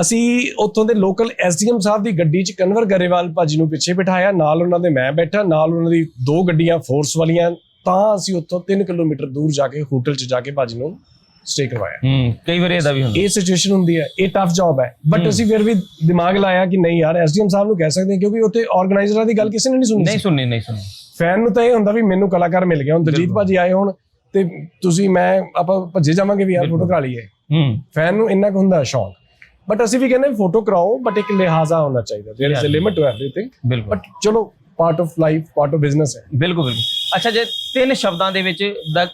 ਅਸੀਂ ਉੱਥੋਂ ਦੇ ਲੋਕਲ ਐਸਡੀਐਮ ਸਾਹਿਬ ਦੀ ਗੱਡੀ 'ਚ ਕਨਵਰ ਗਰੇਵਾਲ ਭਾਜੀ ਨੂੰ ਪਿੱਛੇ ਬਿਠਾਇਆ ਨਾਲ ਉਹਨਾਂ ਦੇ ਮੈਂ ਬੈਠਾ ਨਾਲ ਉਹਨਾਂ ਦੀ ਦੋ ਗੱਡੀਆਂ ਫੋਰਸ ਵਾਲੀਆਂ ਤਾਂ ਅਸੀਂ ਉੱਥੋਂ 3 ਕਿਲੋਮੀਟਰ ਦੂਰ ਜਾ ਕੇ ਹੋਟਲ 'ਚ ਜਾ ਕੇ ਭਾਜੀ ਨੂੰ ਸਟੇ ਕਰਵਾਇਆ। ਹੂੰ ਕਈ ਵਾਰ ਇਹਦਾ ਵੀ ਹੁੰਦਾ। ਇਹ ਸਿਚੁਏਸ਼ਨ ਹੁੰਦੀ ਹੈ ਇਹ ਟਫ ਜੌਬ ਹੈ। ਬਟ ਅਸੀਂ ਫਿਰ ਵੀ ਦਿਮਾਗ ਲਾਇਆ ਕਿ ਨਹੀਂ ਯਾਰ ਐਸਡੀਐਮ ਸਾਹਿਬ ਨੂੰ ਕਹਿ ਸਕਦੇ ਹਾਂ ਕਿਉਂਕਿ ਉੱਥੇ ਆਰਗੇਨਾਈਜ਼ਰਾਂ ਦੀ ਗੱਲ ਕਿਸੇ ਨੇ ਨਹੀਂ ਸੁਣੀ ਨਹੀਂ ਸੁਣਨੀ ਨਹੀਂ ਸੁਣਨੀ ਫੈਨ ਨੂੰ ਤਾਂ ਇਹ ਹੁੰਦਾ ਵੀ ਮੈਨੂੰ ਕਲਾਕਾਰ ਮਿਲ ਗਿਆ ਹੁਣ ਦਲਜੀਤ ਭਾਜੀ ਆਏ ਹੁਣ ਤੇ ਤੁਸੀਂ ਮੈਂ ਆਪਾਂ ਭੱਜੇ ਜਾਵਾਂਗੇ ਵੀ ਯਾਰ ਫੋਟੋ ਕਰਾ ਲਈਏ ਹੂੰ ਫੈਨ ਨੂੰ ਇੰਨਾ ਕੁ ਹੁੰਦਾ ਸ਼ੌਂਕ ਬਟ ਅਸੀਂ ਵੀ ਕਹਿੰਦੇ ਫੋਟੋ ਕਰਾਓ ਬਟ ਇੱਕ ਲਿਹਾਜ਼ਾ ਹੋਣਾ ਚਾਹੀਦਾ there is a limit to everything ਬਿਲਕੁਲ ਬਟ ਚਲੋ part of life part of business ਹੈ ਬਿਲਕੁਲ ਬਿਲਕੁਲ ਅੱਛਾ ਜੇ ਤਿੰਨ ਸ਼ਬਦਾਂ ਦੇ ਵਿੱਚ ਦਾ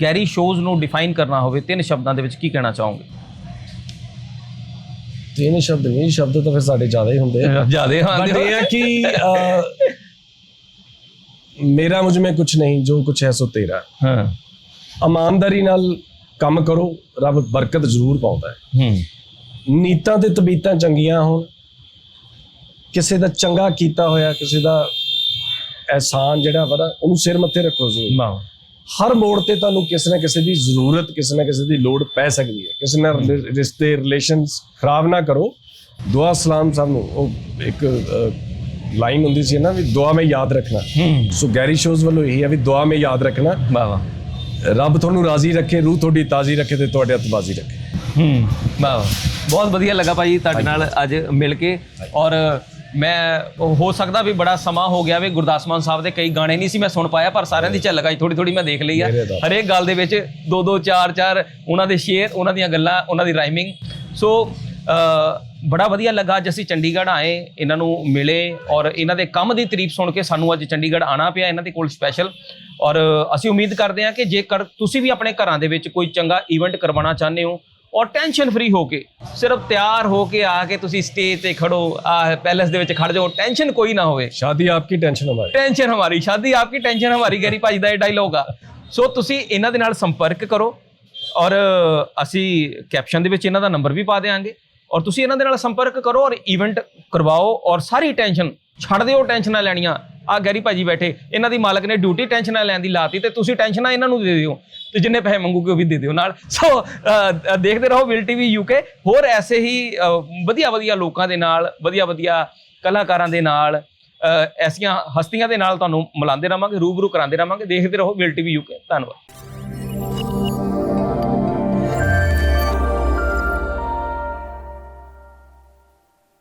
ਗੈਰੀ ਸ਼ੋਜ਼ ਨੂੰ ਡਿਫਾਈਨ ਕਰਨਾ ਹੋਵੇ ਤਿੰਨ ਸ਼ਬਦਾਂ ਦੇ ਵਿੱਚ ਕੀ ਕਹਿਣਾ ਚਾਹੋਗੇ ਤਿੰਨ ਸ਼ਬਦ ਨਹੀਂ ਸ਼ਬਦ ਤਾਂ ਫਿਰ ਸਾਡੇ ਜ਼ਿਆਦਾ ਹੀ ਹੁੰਦੇ ਆ ਜਿਆਦੇ ਬਟ ਇਹ ਹੈ ਕਿ ਅਹ, ਮੇਰਾ ਮੁਝ ਮੈਂ ਕੁਝ ਨਹੀਂ ਜੋ ਕੁਛ ਹੈ ਸੋ ਤੇਰਾ। ਹਾਂ। ਇਮਾਨਦਾਰੀ ਨਾਲ ਕੰਮ ਕਰੋ ਰੱਬ ਬਰਕਤ ਜ਼ਰੂਰ ਪਾਉਂਦਾ ਹੈ। ਹੂੰ। ਨੀਤਾਂ ਤੇ ਤਬੀਤਾਂ ਚੰਗੀਆਂ ਹੋਣ ਕਿਸੇ ਦਾ ਚੰਗਾ ਕੀਤਾ ਹੋਇਆ ਕਿਸੇ ਦਾ ਅਹਿਸਾਨ ਜਿਹੜਾ ਵਾ ਉਹਨੂੰ ਸਿਰ ਮੱਥੇ ਰੱਖੋ ਜ਼ਰੂਰ। ਹਰ ਮੋੜ ਤੇ ਤੁਹਾਨੂੰ ਕਿਸੇ ਨਾ ਕਿਸੇ ਦੀ ਜ਼ਰੂਰਤ ਕਿਸੇ ਨਾ ਕਿਸੇ ਦੀ ਲੋੜ ਪੈ ਸਕਦੀ ਹੈ। ਕਿਸੇ ਨਾਲ ਰਿਸ਼ਤੇ ਰਿਲੇਸ਼ਨਸ ਖਰਾਬ ਨਾ ਕਰੋ। ਦੁਆ ਸਲਾਮ ਸਭ ਨੂੰ। ਉਹ ਇੱਕ ਲਾਈਨ ਹੁੰਦੀ ਸੀ ਨਾ ਵੀ ਦੁਆ ਮੈਂ ਯਾਦ ਰੱਖਣਾ। ਸੋ ਗੈਰੀ ਸ਼ੋਜ਼ ਵੱਲੋਂ ਇਹੀ ਹੈ ਵੀ ਦੁਆ ਮੈਂ ਯਾਦ ਰੱਖਣਾ। ਵਾਹ ਵਾਹ। ਰੱਬ ਤੁਹਾਨੂੰ ਰਾਜ਼ੀ ਰੱਖੇ ਰੂਹ ਤੁਹਾਡੀ ਤਾਜ਼ੀ ਰੱਖੇ ਤੇ ਤੁਹਾਡੇ ਹੱਥ ਬਾਜ਼ੀ ਰੱਖੇ। ਹੂੰ ਵਾਹ। ਬਹੁਤ ਵਧੀਆ ਲੱਗਾ ਭਾਈ ਤੁਹਾਡੇ ਨਾਲ ਅੱਜ ਮਿਲ ਕੇ। ਔਰ ਮੈਂ ਹੋ ਸਕਦਾ ਵੀ ਬੜਾ ਸਮਾਂ ਹੋ ਗਿਆ ਵੀ ਗੁਰਦਾਸ ਮਾਨ ਸਾਹਿਬ ਦੇ ਕਈ ਗਾਣੇ ਨਹੀਂ ਸੀ ਮੈਂ ਸੁਣ ਪਾਇਆ ਪਰ ਸਾਰਿਆਂ ਦੀ ਝਲਕ ਆਈ ਥੋੜੀ ਥੋੜੀ ਮੈਂ ਦੇਖ ਲਈ ਆ। ਹਰੇਕ ਗੱਲ ਦੇ ਵਿੱਚ ਦੋ ਦੋ ਚਾਰ ਚਾਰ ਉਹਨਾਂ ਦੇ ਸ਼ੇਰ ਉਹਨਾਂ ਦੀਆਂ ਗੱਲਾਂ ਉਹਨਾਂ ਦੀ ਰਾਈਮਿੰਗ। ਸੋ ਬੜਾ ਵਧੀਆ ਲੱਗਾ ਅੱਜ ਅਸੀਂ ਚੰਡੀਗੜ੍ਹ ਆਏ ਇਹਨਾਂ ਨੂੰ ਮਿਲੇ ਔਰ ਇਹਨਾਂ ਦੇ ਕੰਮ ਦੀ ਤਾਰੀਫ ਸੁਣ ਕੇ ਸਾਨੂੰ ਅੱਜ ਚੰਡੀਗੜ੍ਹ ਆਣਾ ਪਿਆ ਇਹਨਾਂ ਦੇ ਕੋਲ ਸਪੈਸ਼ਲ ਔਰ ਅਸੀਂ ਉਮੀਦ ਕਰਦੇ ਹਾਂ ਕਿ ਜੇਕਰ ਤੁਸੀਂ ਵੀ ਆਪਣੇ ਘਰਾਂ ਦੇ ਵਿੱਚ ਕੋਈ ਚੰਗਾ ਇਵੈਂਟ ਕਰਵਾਉਣਾ ਚਾਹੁੰਦੇ ਹੋ ਔਰ ਟੈਨਸ਼ਨ ਫ੍ਰੀ ਹੋ ਕੇ ਸਿਰਫ ਤਿਆਰ ਹੋ ਕੇ ਆ ਕੇ ਤੁਸੀਂ ਸਟੇਜ ਤੇ ਖੜੋ ਆ ਪੈਲੇਸ ਦੇ ਵਿੱਚ ਖੜ ਜਾਓ ਟੈਨਸ਼ਨ ਕੋਈ ਨਾ ਹੋਵੇ। ਸ਼ਾਦੀ ਆਪਕੀ ਟੈਨਸ਼ਨ ਹਮਾਰੀ। ਟੈਨਸ਼ਨ ਹਮਾਰੀ ਸ਼ਾਦੀ ਆਪਕੀ ਟੈਨਸ਼ਨ ਹਮਾਰੀ ਗੈਰੀ ਭਾਜੀ ਦਾ ਇਹ ਡਾਇਲੋਗ ਆ। ਸੋ ਤੁਸੀਂ ਇਹਨਾਂ ਦੇ ਨਾਲ ਸੰਪਰਕ ਕਰੋ ਔਰ ਅਸੀਂ ਕੈਪਸ਼ਨ ਦੇ ਵਿੱਚ ਇਹਨਾਂ ਦਾ ਨੰਬਰ ਵੀ ਪਾ ਦੇਵਾਂਗੇ ਔਰ ਤੁਸੀਂ ਇਹਨਾਂ ਦੇ ਨਾਲ ਸੰਪਰਕ ਕਰੋ ਔਰ ਇਵੈਂਟ ਕਰਵਾਓ ਔਰ ਸਾਰੀ ਟੈਨਸ਼ਨ ਛੱਡ ਦਿਓ ਟੈਨਸ਼ਨਾਂ ਲੈਣੀਆਂ। ਆ ਗੈਰੀ ਭਾਜੀ ਬੈਠੇ, ਇਹਨਾਂ ਦੀ ਮਾਲਕ ਨੇ ਡਿਊਟੀ ਟੈਨਸ਼ਨਾਂ ਲੈਣ ਦੀ ਲਾਤੀ ਤੇ ਤੁਸੀਂ ਟੈਨਸ਼ਨਾਂ ਇਹਨਾਂ ਨੂੰ ਦੇ ਦਿਓ ਤੇ ਜਿੰਨੇ ਪੈਸੇ ਮੰਗੂਗੇ ਉਹ ਵੀ ਦੇ ਦਿਓ ਨਾਲ। ਸੋ ਦੇਖਦੇ ਰਹੋ ਵਿਲ ਟੀਵੀ ਯੂਕੇ ਹੋਰ ਐਸੇ ਹੀ ਵਧੀਆ ਵਧੀਆ ਲੋਕਾਂ ਦੇ ਨਾਲ ਵਧੀਆ ਵਧੀਆ ਕਲਾਕਾਰਾਂ ਦੇ ਨਾਲ ਐਸੀਆਂ ਹਸਤੀਆਂ ਦੇ ਨਾਲ ਤੁਹਾਨੂੰ ਮਿਲਾਉਂਦੇ ਰਵਾਂਗੇ ਰੂਬਰੂ ਕਰਾਉਂਦੇ ਰਵਾਂਗੇ ਦੇਖਦੇ ਰਹੋ ਵਿਲ ਟੀਵੀ ਯੂਕੇ ਧੰਨਵਾਦ।